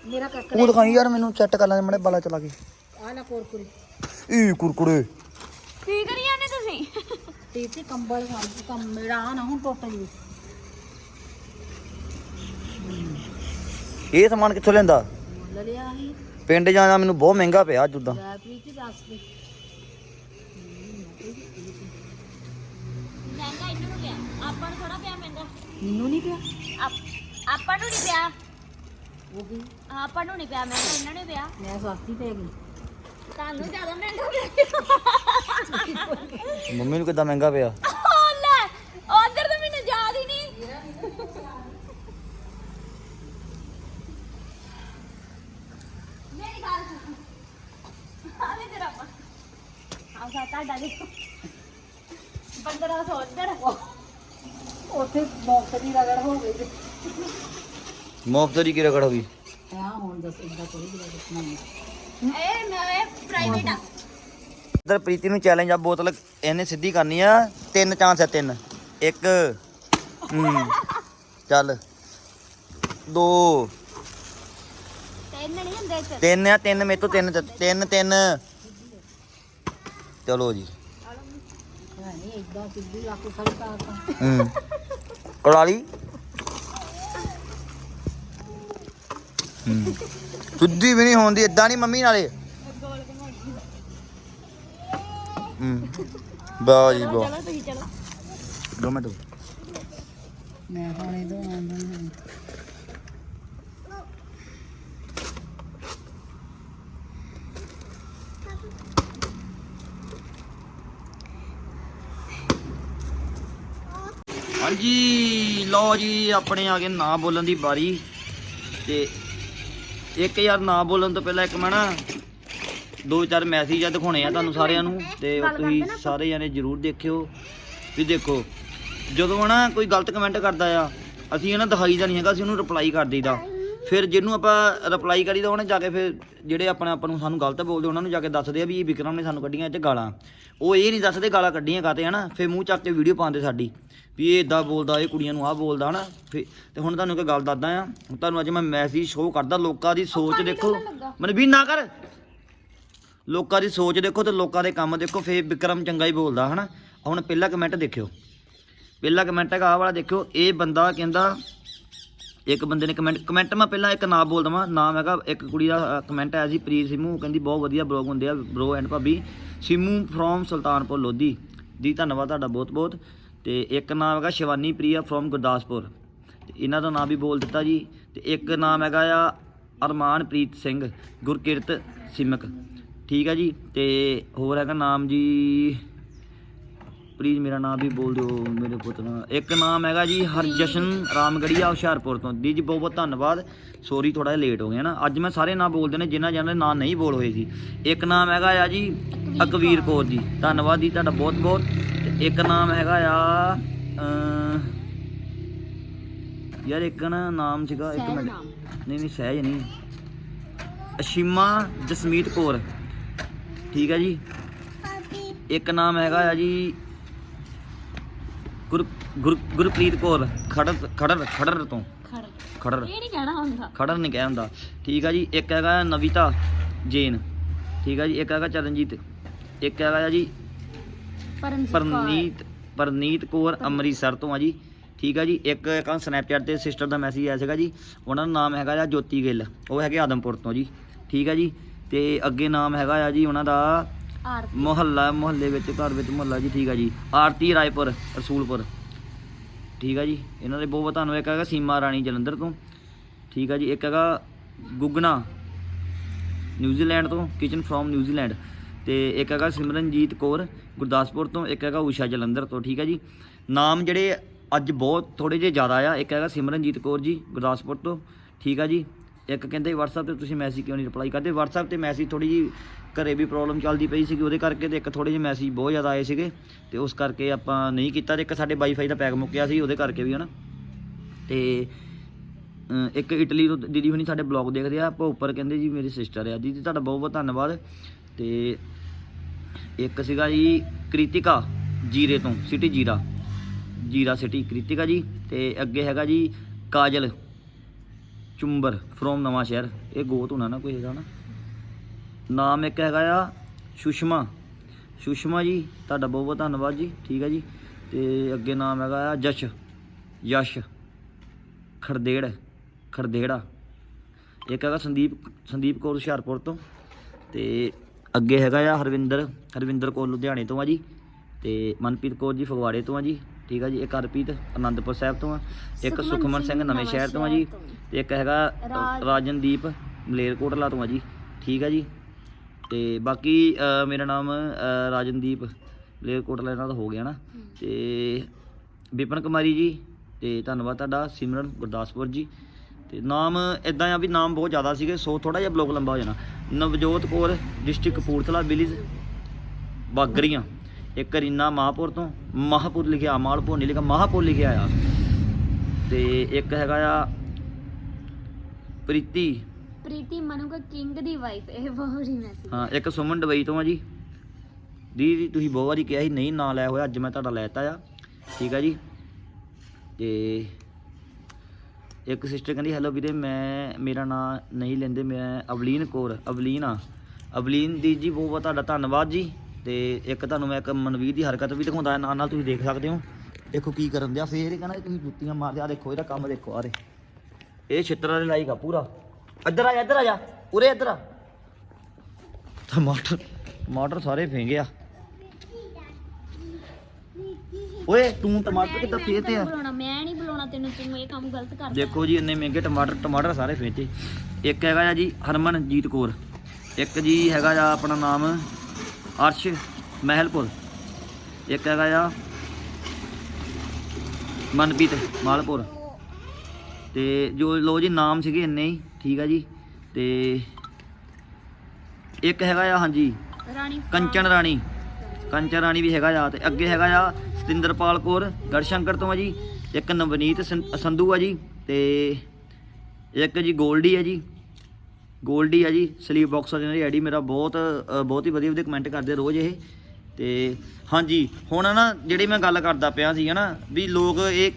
ਮੇਰਾ ਕੱਕ ਦਿਖਾਈ ਯਾਰ ਮੈਨੂੰ ਚੈੱਟ ਕਰ ਲੈਂਦੇ ਮੜੇ ਬਾਲਾ ਚਲਾ ਕੇ। ਆ ਲੈ ਕੁਰਕੁਰੀ। ਈ ਕੁਰਕੁਰੇ। ਕੀ ਕਰੀ ਜਾਂਦੇ ਤੁਸੀਂ? ਤੇ ਤੇ ਕੰਬਲ ਸਾਂਭ ਕੰਮ ਮੇਰਾ ਆ ਨਾ ਹੁਣ ਟੁੱਟ ਜੂ ਇਹ ਸਮਾਨ ਕਿੱਥੋਂ ਲੈਂਦਾ ਮੁੱਲ ਲਿਆ ਸੀ। ਪਿੰਡ ਜਾਣਾ ਮੈਨੂੰ ਬਹੁਤ ਮਹਿੰਗਾ ਪਿਆ ਅੱਜ ਉਦਾਂ। ਲੈ ਪ੍ਰੀਤੀ ਦੱਸ ਦੇ। ਮਹਿੰਗਾ ਇਹਨਾਂ ਨੂੰ ਪਿਆ। ਆਪਾਂ ਨੂੰ ਥੋੜਾ ਪਿਆ ਮਹਿੰਗਾ। ਮੈਨੂੰ ਨਹੀਂ ਪਿਆ। ਆਪਾਂ ਨੂੰ ਨਹੀਂ ਪਿਆ। ਉਹ ਵੀ। ਆਪਾਂ ਨੂੰ ਨਹੀਂ ਪਿਆ ਮਹਿੰਗਾ ਇਹਨਾਂ ਨੂੰ ਪਿਆ। ਮੈਂ ਸਸਤੀ ਪੈ ਗਈ ਤੁਹਾਨੂੰ ਜ਼ਿਆਦਾ ਮਹਿੰਗਾ ਪਿਆ। ਮੰਮੀ ਨੂੰ ਕਿੱਦਾਂ ਮਹਿੰਗਾ ਪਿਆ? ਉਹ ਲੈ ਉਧਰ ਤਾਂ ਮੈਨੂੰ ਯਾਦ ਹੀ ਨਹੀਂ। ਮੇਰੀ ਗੱਲ ਸੁਣ। ਆਵੇ ਜਰਾ ਆਪਾਂ ਆਹ ਸਾ ਤੁਹਾਡਾ ਦੇਖੋ 1500 ਉਧਰ। ਉੱਥੇ ਮੁਫਤ ਦੀ ਰਗੜ ਹੋ ਗਈ। ਤੇ ਮੁਫਤ ਦੀ ਕੀ ਰਗੜ ਹੋ ਗਈ ਆ ਹੁਣ ਦੱਸ ਇੰਦਾ ਥੋੜੀ ਜਿਹੀ ਦੱਸਣਾ। ਇਹ ਮੈਂ ਪ੍ਰਾਈਵੇਟ ਆ। ਇਧਰ ਪ੍ਰੀਤੀ ਨੂੰ ਚੈਲੰਜ ਆ ਬੋਤਲ ਇਹਨੇ ਸਿੱਧੀ ਕਰਨੀ ਆ ਤਿੰਨ ਚਾਂਸ ਹੈ ਤਿੰਨ। ਇੱਕ ਹੂੰ ਚੱਲ। ਦੋ। ਤਿੰਨ ਨਹੀਂ ਹੁੰਦੇ ਚ ਤਿੰਨ ਆ ਤਿੰਨ ਮੇਰੇ ਤੋਂ ਤਿੰਨ ਤਿੰਨ ਤਿੰਨ। ਚਲੋ ਜੀ। ਨਹੀਂ ਇਦਾਂ ਸਿੱਧੀ ਲੱਕ ਖੜੀ ਕਰਤਾ ਹੂੰ। ਕੜਾਲੀ ਸਿੱਧੀ ਵੀ ਨਹੀਂ ਹੁੰਦੀ ਇਦਾਂ ਨਹੀਂ ਮੰਮੀ ਨਾਲੇ। ਹੂੰ ਜੀ ਵਾਹ। ਚਲੋ ਤੁਸੀਂ ਚਲੋ। ਦੋ ਮਿੰਟ। ਮੈਂ ਹੁਣ ਇਹਦੋਂ ਆਉਂਦਾ ਨਹੀਂ। ਹਾਂਜੀ ਲਓ ਜੀ ਆਪਣੇ ਆ ਗਏ ਨਾ ਬੋਲਣ ਦੀ ਵਾਰੀ। ਤੇ ਇੱਕ ਯਾਰ ਨਾ ਬੋਲਣ ਤੋਂ ਪਹਿਲਾਂ ਇੱਕ ਮੈਂ ਨਾ ਦੋ ਚਾਰ ਮੈਸੇਜ ਆ ਦਿਖਾਉਣੇ ਆ ਤੁਹਾਨੂੰ ਸਾਰਿਆਂ ਨੂੰ ਤੇ ਉਹ ਤੁਸੀਂ ਸਾਰੇ ਜਾਨੇ ਜਰੂਰ ਦੇਖਿਓ। ਵੀ ਦੇਖੋ, ਜਦੋਂ ਨਾ ਕੋਈ ਗਲਤ ਕਮੈਂਟ ਕਰਦਾ ਆ, ਅਸੀਂ ਇਹਨਾਂ ਦਿਖਾਈ ਦਾ ਨਹੀਂ ਹੈਗਾ, ਅਸੀਂ ਉਹਨੂੰ ਰਿਪਲਾਈ ਕਰ ਦਈਦਾ। ਫਿਰ ਜਿਹਨੂੰ ਆਪਾਂ ਰਿਪਲਾਈ ਕਰੀਦਾ, ਉਹਨੇ ਜਾ ਕੇ ਫਿਰ ਜਿਹੜੇ ਆਪਣੇ ਆਪਾਂ ਨੂੰ ਸਾਨੂੰ ਗਲਤ ਬੋਲਦੇ, ਉਹਨਾਂ ਨੂੰ ਜਾ ਕੇ ਦੱਸਦੇ ਆ ਵੀ ਇਹ ਵਿਕਰਮ ਨੇ ਸਾਨੂੰ ਕੱਢੀਆਂ ਇਹ ਚ ਗਾਲਾਂ। ਉਹ ਇਹ ਨਹੀਂ ਦੱਸਦੇ ਗਾਲਾਂ ਕੱਢੀਆਂ ਕਾਤੇ ਹਨਾ, ਫਿਰ ਮੂੰਹ ਚੱਕ ਕੇ ਵੀਡੀਓ ਪਾਉਂਦੇ ਸਾਡੀ। ਵੀ ਇਹ ਇਦਾਂ ਬੋਲਦਾ ਇਹ ਕੁੜੀਆਂ ਨੂੰ ਆਹ ਬੋਲਦਾ ਹਨਾ। ਫਿਰ ਤੇ ਹੁਣ ਤੁਹਾਨੂੰ ਇੱਕ ਗੱਲ ਦੱਸਦਾ ਆ ਹੁਣ ਤੁਹਾਨੂੰ ਅੱਜ ਮੈਂ ਮੈਸੇਜ ਸ਼ੋਅ ਕਰਦਾ ਲੋਕਾਂ ਦੀ ਸੋਚ ਦੇਖੋ। ਮਨਵੀਰ ਨਾ ਕਰ। ਲੋਕਾਂ ਦੀ ਸੋਚ ਦੇਖੋ ਤੇ ਲੋਕਾਂ ਦੇ ਕੰਮ ਦੇਖੋ ਫੇਰ ਵਿਕਰਮ ਚੰਗਾ ਹੀ ਬੋਲਦਾ ਹਨਾ। ਹੁਣ ਪਹਿਲਾ ਕਮੈਂਟ ਦੇਖਿਓ। ਪਹਿਲਾ ਕਮੈਂਟ ਹੈਗਾ ਆਹ ਵਾਲਾ ਦੇਖਿਓ। ਇਹ ਬੰਦਾ ਕਹਿੰਦਾ ਇੱਕ ਬੰਦੇ ਨੇ ਕਮੈਂਟ ਕਮੈਂਟ ਮੈਂ ਪਹਿਲਾਂ ਇੱਕ ਨਾਮ ਬੋਲ ਦਵਾਂ। ਨਾਮ ਹੈਗਾ ਇੱਕ ਕੁੜੀ ਦਾ ਕਮੈਂਟ ਆਇਆ ਸੀ ਪ੍ਰੀਤ ਸਿਮੂ। ਕਹਿੰਦੀ ਬਹੁਤ ਵਧੀਆ ਬਲੌਗ ਹੁੰਦੇ ਆ ਬ੍ਰੋ ਐਂਡ ਭਾਬੀ। ਸਿਮੂ ਫਰੋਮ ਸੁਲਤਾਨਪੁਰ ਲੋਧੀ। ਦੀ ਧੰਨਵਾਦ ਤੁਹਾਡਾ ਬਹੁਤ ਬਹੁਤ ਤੇ ਇੱਕ ਨਾਮ ਹੈਗਾ ਸ਼ਿਵਾਨੀ ਪ੍ਰਿਆ ਫਰੋਮ ਗੁਰਦਾਸਪੁਰ। ਤੇ ਇਹਨਾਂ ਦਾ ਨਾਮ ਵੀ ਬੋਲ ਦਿੱਤਾ ਜੀ। ਤੇ ਇੱਕ ਨਾਮ ਹੈਗਾ ਆ ਅਰਮਾਨਪ੍ਰੀਤ ਸਿੰਘ ਗੁਰਕਿਰਤ ਸਿਮਕ। ਠੀਕ ਹੈ ਜੀ ਤੇ ਹੋਰ ਹੈਗਾ ਨਾਮ ਜੀ ਪਲੀਜ਼ ਮੇਰਾ ਨਾਮ ਵੀ ਬੋਲ ਦਿਓ ਮੇਰੇ ਪੁੱਤ ਦਾ। ਇੱਕ ਨਾਮ ਹੈਗਾ ਜੀ ਹਰਜਸ਼ਨ ਰਾਮਗੜੀਆ ਹੁਸ਼ਿਆਰਪੁਰ ਤੋਂ। ਦੀ ਜੀ ਬਹੁਤ ਬਹੁਤ ਧੰਨਵਾਦ। ਸੋਰੀ ਥੋੜਾ ਜਿਹਾ ਲੇਟ ਹੋ ਗਿਆ ਨਾ। ਅੱਜ ਮੈਂ ਸਾਰੇ ਨਾਮ ਬੋਲਦੇ ਨੇ ਜਿਨ੍ਹਾਂ ਜਿਨ੍ਹਾਂ ਦੇ ਨਾਮ ਨਹੀਂ ਬੋਲ ਹੋਏ ਸੀ। ਇੱਕ ਨਾਮ ਹੈਗਾ ਆ ਜੀ ਅਕਵੀਰ ਕੌਰ। ਜੀ। ਧੰਨਵਾਦ ਜੀ ਤੁਹਾਡਾ ਬਹੁਤ ਬਹੁਤ ਤੇ ਇੱਕ ਨਾਮ ਹੈਗਾ ਆ ਯਾਰ ਇੱਕ ਨਾ ਨਾਮ ਸੀਗਾ ਇੱਕ ਮਿੰਟ। ਨਹੀਂ ਨਹੀਂ ਸਹਿਜ ਨਹੀਂ। ਅਸ਼ੀਮਾ ਜਸਮੀਤ ਕੌਰ। ਠੀਕ ਹੈ ਜੀ? ਇੱਕ ਨਾਮ ਹੈਗਾ ਆ ਜੀ ਗੁਰ ਗੁਰ- ਗੁਰਪ੍ਰੀਤ ਕੌਰ ਖੜਰ ਖੜਰ ਖੜਰ ਤੋਂ। ਖੜ ਖੜਰ। ਇਹ ਨਹੀਂ ਕਹਿਣਾ ਹੁੰਦਾ। ਖੜਰ ਨਹੀਂ ਕਹਿ ਹੁੰਦਾ। ਠੀਕ ਆ ਜੀ ਇੱਕ ਹੈਗਾ ਨਵਿਤਾ ਜੈਨ। ਠੀਕ ਆ ਜੀ ਇੱਕ ਹੈਗਾ ਚਰਨਜੀਤ। ਇੱਕ ਹੈਗਾ ਜੀ ਪਰਮਜੀਤ ਪਰਨੀਤ ਪਰਨੀਤ ਕੌਰ ਅੰਮ੍ਰਿਤਸਰ ਤੋਂ ਆ ਜੀ। ਠੀਕ ਆ ਜੀ ਇੱਕ ਇੱਕ ਸਨੈਪਚੈਟ ਤੇ ਸਿਸਟਰ ਦਾ ਮੈਸੇਜ ਆਇਆ ਸੀਗਾ ਜੀ। ਉਹਨਾਂ ਦਾ ਨਾਮ ਹੈਗਾ ਆ ਜੋਤੀ ਗਿੱਲ। ਉਹ ਹੈਗੇ ਆਦਮਪੁਰ ਤੋਂ ਜੀ। ਠੀਕ ਆ ਜੀ ਤੇ ਅੱਗੇ ਨਾਮ ਹੈਗਾ ਆ ਜੀ ਉਹਨਾਂ ਦਾ ਆਰਤੀ। ਮੁਹੱਲਾ ਮੁਹੱਲੇ ਵਿੱਚ ਘਰ ਵਿੱਚ ਮੁਹੱਲਾ ਜੀ ਠੀਕ ਆ ਜੀ। ਆਰਤੀ ਰਾਏਪੁਰ ਰਸੂਲਪੁਰ। ਠੀਕ ਆ ਜੀ ਇਹਨਾਂ ਦੇ ਬਹੁਤ ਬਹੁਤ ਧੰਨਵਾਦ। ਇੱਕ ਹੈਗਾ ਸੀਮਾ ਰਾਣੀ ਜਲੰਧਰ ਤੋਂ। ਠੀਕ ਆ ਜੀ ਇੱਕ ਹੈਗਾ ਗੁੱਗਣਾ ਨਿਊਜ਼ੀਲੈਂਡ ਤੋਂ ਕਿਚਨ ਫਰੋਮ ਨਿਊਜ਼ੀਲੈਂਡ। ਤੇ ਇੱਕ ਹੈਗਾ ਸਿਮਰਨਜੀਤ ਕੌਰ ਗੁਰਦਾਸਪੁਰ ਤੋਂ, ਇੱਕ ਹੈਗਾ ਊਸ਼ਾ ਜਲੰਧਰ ਤੋਂ, ਠੀਕ ਆ ਜੀ। ਨਾਮ ਜਿਹੜੇ ਅੱਜ ਬਹੁਤ ਥੋੜੇ ਜਿਹੇ ਜ਼ਿਆਦਾ ਆ, ਇੱਕ ਹੈਗਾ ਸਿਮਰਨਜੀਤ ਕੌਰ ਜੀ ਗੁਰਦਾਸਪੁਰ ਤੋਂ, ਠੀਕ ਆ ਜੀ। ਇੱਕ ਕਹਿੰਦੇ WhatsApp ਤੇ ਤੁਸੀਂ ਮੈਸੇਜ ਕਿਉਂ ਨਹੀਂ ਰਿਪਲਾਈ ਕਰਦੇ? WhatsApp ਤੇ ਮੈਸੇਜ ਥੋੜੀ ਜੀ ਘਰੇ ਵੀ ਪ੍ਰੋਬਲਮ ਚੱਲਦੀ ਪਈ ਸੀਗੀ, ਉਹਦੇ ਕਰਕੇ ਤੇ ਇੱਕ ਥੋੜੇ ਜਿਹੇ ਮੈਸੇਜ ਬਹੁਤ ਜ਼ਿਆਦਾ ਆਏ ਸੀਗੇ, ਤੇ ਉਸ ਕਰਕੇ ਆਪਾਂ ਨਹੀਂ ਕੀਤਾ ਤੇ ਇੱਕ ਸਾਡੇ ਵਾਈਫਾਈ ਦਾ ਪੈਕ ਮੁੱਕਿਆ ਸੀ, ਉਹਦੇ ਕਰਕੇ ਵੀ ਹਨਾ। ਤੇ ਅਮ ਇੱਕ ਇਟਲੀ ਤੋਂ ਦੀਦੀ ਹੁਣੀ ਸਾਡੇ ਬਲੌਗ ਦੇਖਦੇ ਆ, ਆਪਾਂ ਉੱਪਰ ਕਹਿੰਦੇ ਜੀ ਮੇਰੀ ਸਿਸਟਰ ਆ ਦੀਦੀ ਤੁਹਾਡਾ ਬਹੁਤ ਬਹੁਤ ਧੰਨਵਾਦ। ਤੇ ਇੱਕ ਸੀਗਾ ਜੀ ਕ੍ਰਿਤਿਕਾ ਜੀਰੇ ਤੋਂ ਸਿਟੀ ਜੀਰਾ। ਜੀਰਾ ਸਿਟੀ ਕ੍ਰਿਤਿਕਾ ਜੀ। ਤੇ ਅੱਗੇ ਹੈਗਾ ਜੀ ਕਾਜਲ ਚੁੰਬਰ ਫਰੋਮ ਨਵਾਂ ਸ਼ਹਿਰ। ਇਹ ਗੋਤ ਹੋਣਾ ਨਾ, ਕੋਈ ਇਹਦਾ ਨਾ। ਨਾਮ ਇੱਕ ਹੈਗਾ ਆ ਸੁਸ਼ਮਾ। ਸੁਸ਼ਮਾ ਜੀ, ਤੁਹਾਡਾ ਬਹੁਤ ਬਹੁਤ ਧੰਨਵਾਦ ਜੀ, ਠੀਕ ਹੈ ਜੀ। ਤੇ ਅੱਗੇ ਨਾਮ ਹੈਗਾ ਆ ਜਸ਼। ਯਸ਼ ਖਰਦੇੜ, ਖਰਦੇੜਾ। ਇੱਕ ਹੈਗਾ ਸੰਦੀਪ ਸੰਦੀਪ ਕੌਰ ਹੁਸ਼ਿਆਰਪੁਰ ਤੋਂ। ਤੇ ਅੱਗੇ ਹੈਗਾ ਆ ਹਰਵਿੰਦਰ ਹਰਵਿੰਦਰ ਕੌਰ ਲੁਧਿਆਣੇ ਤੋਂ ਆ ਜੀ ਤੇ ਮਨਪ੍ਰੀਤ ਕੌਰ ਜੀ ਫਗਵਾੜੇ ਤੋਂ ਆ ਜੀ ਠੀਕ ਆ ਜੀ ਇੱਕ ਹਰਪ੍ਰੀਤ ਆਨੰਦਪੁਰ ਸਾਹਿਬ ਤੋਂ ਆ ਇੱਕ ਸੁਖਮਨ ਸਿੰਘ ਨਵੇਂ ਸ਼ਹਿਰ ਤੋਂ ਆ ਜੀ ਤੇ ਇੱਕ ਹੈਗਾ ਰਾਜਨਦੀਪ ਮਲੇਰਕੋਟਲਾ ਤੋਂ ਆ ਜੀ ਠੀਕ ਆ ਜੀ। ਤੇ ਬਾਕੀ ਮੇਰਾ ਨਾਮ ਰਾਜਨਦੀਪ ਮਲੇਰਕੋਟਲਾ ਇਹਨਾਂ ਦਾ ਹੋ ਗਿਆ ਨਾ। ਤੇ ਵਿਪਨ ਕੁਮਾਰੀ ਜੀ ਤੇ ਧੰਨਵਾਦ ਤੁਹਾਡਾ। ਸਿਮਰਨ ਗੁਰਦਾਸਪੁਰ ਜੀ। ਤੇ ਨਾਮ ਇਦਾਂ ਆ ਵੀ ਨਾਮ ਬਹੁਤ ਜ਼ਿਆਦਾ ਸੀਗੇ ਸੋ ਥੋੜਾ ਜਿਹਾ ਬਲੌਗ ਲੰਬਾ ਹੋ ਜਾਣਾ। ਨਵਜੋਤ ਕੌਰ ਡਿਸਟ੍ਰਿਕਟ ਕਪੂਰਥਲਾ ਵਿਲੇਜ ਬਾਗਰੀਆਂ ਇੱਕ ਰੀਨਾ ਮਾਹਪੁਰ ਤੋਂ ਮਾਹਪੁਰ ਲਿਖਿਆ ਮਾਲਪੁਰ ਨਹੀਂ ਲਿਖਿਆ ਮਾਹਪੁਰ ਲਿਖਿਆ ਆ। ਤੇ ਇੱਕ ਹੈਗਾ ਆ ਪ੍ਰੀਤੀ। ਪ੍ਰੀਤੀ ਮਨੂਗਾ ਕਿੰਗ ਦੀ ਵਾਈਫ ਇਹ ਬਹੁਤ ਹੀ ਮੈਸੇਜ ਹਾਂ ਇੱਕ ਸੁਮਨ ਡਬਈ ਤੋਂ ਆ ਜੀ। ਦੀਦੀ ਤੁਸੀਂ ਬਹੁਤ ਵਾਰੀ ਕਿਹਾ ਸੀ ਨਹੀਂ ਨਾਂ ਲਿਆ ਹੋਇਆ ਅੱਜ ਮੈਂ ਤੁਹਾਡਾ ਲੈਤਾ ਆ। ਠੀਕ ਆ ਜੀ। ਤੇ ਇੱਕ ਸਿਸਟਰ ਕਹਿੰਦੀ ਹੈਲੋ ਵੀਰੇ, ਮੈਂ, ਮੇਰਾ ਨਾਂ ਨਹੀਂ ਲੈਂਦੇ, ਮੈਂ ਅਵਲੀਨ ਕੌਰ, ਅਵਲੀਨ ਆ। ਅਵਲੀਨ ਦੀ ਜੀ ਬਹੁਤ ਬਹੁਤ ਤੁਹਾਡਾ ਧੰਨਵਾਦ ਜੀ। ਤੇ ਇੱਕ ਤੁਹਾਨੂੰ ਮੈਂ ਇੱਕ ਮਨਵੀਰ ਦੀ ਹਰਕਤ ਵੀ ਦਿਖਾਉਂਦਾ, ਨਾਲ ਨਾਲ ਤੁਸੀਂ ਦੇਖ ਸਕਦੇ ਹੋ। ਦੇਖੋ ਕੀ ਕਰਨ ਦਿਆ, ਫੇਰ ਇਹ ਕਹਿੰਦਾ ਤੁਸੀਂ ਜੁੱਤੀਆਂ ਮਾਰਦੇ ਆ ਦੇਖੋ ਇਹਦਾ ਕੰਮ ਦੇਖੋ ਆ ਦੇ ਇਹ ਛਿੱਤਰਾਂ ਦੇ ਲਾਈਕ ਆ ਪੂਰਾ। ਇੱਧਰ ਆ ਜਾ, ਇੱਧਰ ਆ ਜਾ, ਉਰੇ ਇੱਧਰ ਆ। ਟਮਾਟਰ ਟਮਾਟਰ ਸਾਰੇ ਫੇਂਗੇ ਆ। ਓਏ, ਤੂੰ ਟਮਾਟਰ ਕਿੱਦਾਂ ਫੇਰਤੇ ਆ ਬੁਲਾਉਣਾ ਮੈਂ ਨਹੀਂ ਬੁਲਾਉਣਾ ਤੈਨੂੰ ਤੂੰ ਇਹ ਕੰਮ ਗਲਤ ਕਰਦਾ। ਦੇਖੋ ਜੀ ਇੰਨੇ ਮਹਿੰਗੇ ਟਮਾਟਰ ਟਮਾਟਰ ਸਾਰੇ ਫੇਂਤੇ ਇੱਕ ਹੈਗਾ ਆ ਜੀ ਹਰਮਨਜੀਤ ਕੌਰ। ਇੱਕ ਜੀ ਹੈਗਾ ਆ ਆਪਣਾ ਨਾਮ ਅਰਸ਼ ਮਹਿਲਪੁਰ। ਇੱਕ ਹੈਗਾ ਆ ਮਨਪ੍ਰੀਤ ਮਾਲਪੁਰ। ਤੇ ਜੋ ਲੋ ਜੀ ਨਾਮ ਸੀਗੇ ਇੰਨੇ ਹੀ ਠੀਕ ਆ ਜੀ। ਤੇ ਇੱਕ ਹੈਗਾ ਆ ਹਾਂਜੀ ਰਾਣੀ ਕੰਚਨ ਰਾਣੀ। ਕੰਚਨ ਰਾਣੀ ਵੀ ਹੈਗਾ ਆ। ਤੇ ਅੱਗੇ ਹੈਗਾ ਆ ਸਤਿੰਦਰਪਾਲ ਕੌਰ ਗੜਸ਼ੰਕਰ ਤੋਂ ਆ ਜੀ। ਇੱਕ ਨਵਨੀਤ ਸੰਧੂ ਆ ਜੀ ਤੇ ਇੱਕ ਜੀ ਗੋਲਡੀ ਆ ਜੀ। ਗੋਲਡੀ ਆ ਜੀ, ਸਲੀਪ ਬਾਕਸਰ ਇਹਨਾਂ ਦੀ ਆਈਡੀ ਮੇਰਾ ਬਹੁਤ ਬਹੁਤ ਹੀ ਵਧੀਆ ਵਧੀਆ ਕਮੈਂਟ ਕਰਦੇ ਰੋਜ਼ ਇਹ। ਤੇ ਹਾਂਜੀ, ਹੁਣ ਨਾ ਜਿਹੜੀ ਮੈਂ ਗੱਲ ਕਰਦਾ ਪਿਆ ਸੀ ਹਨਾ, ਵੀ ਲੋਕ ਇਹ,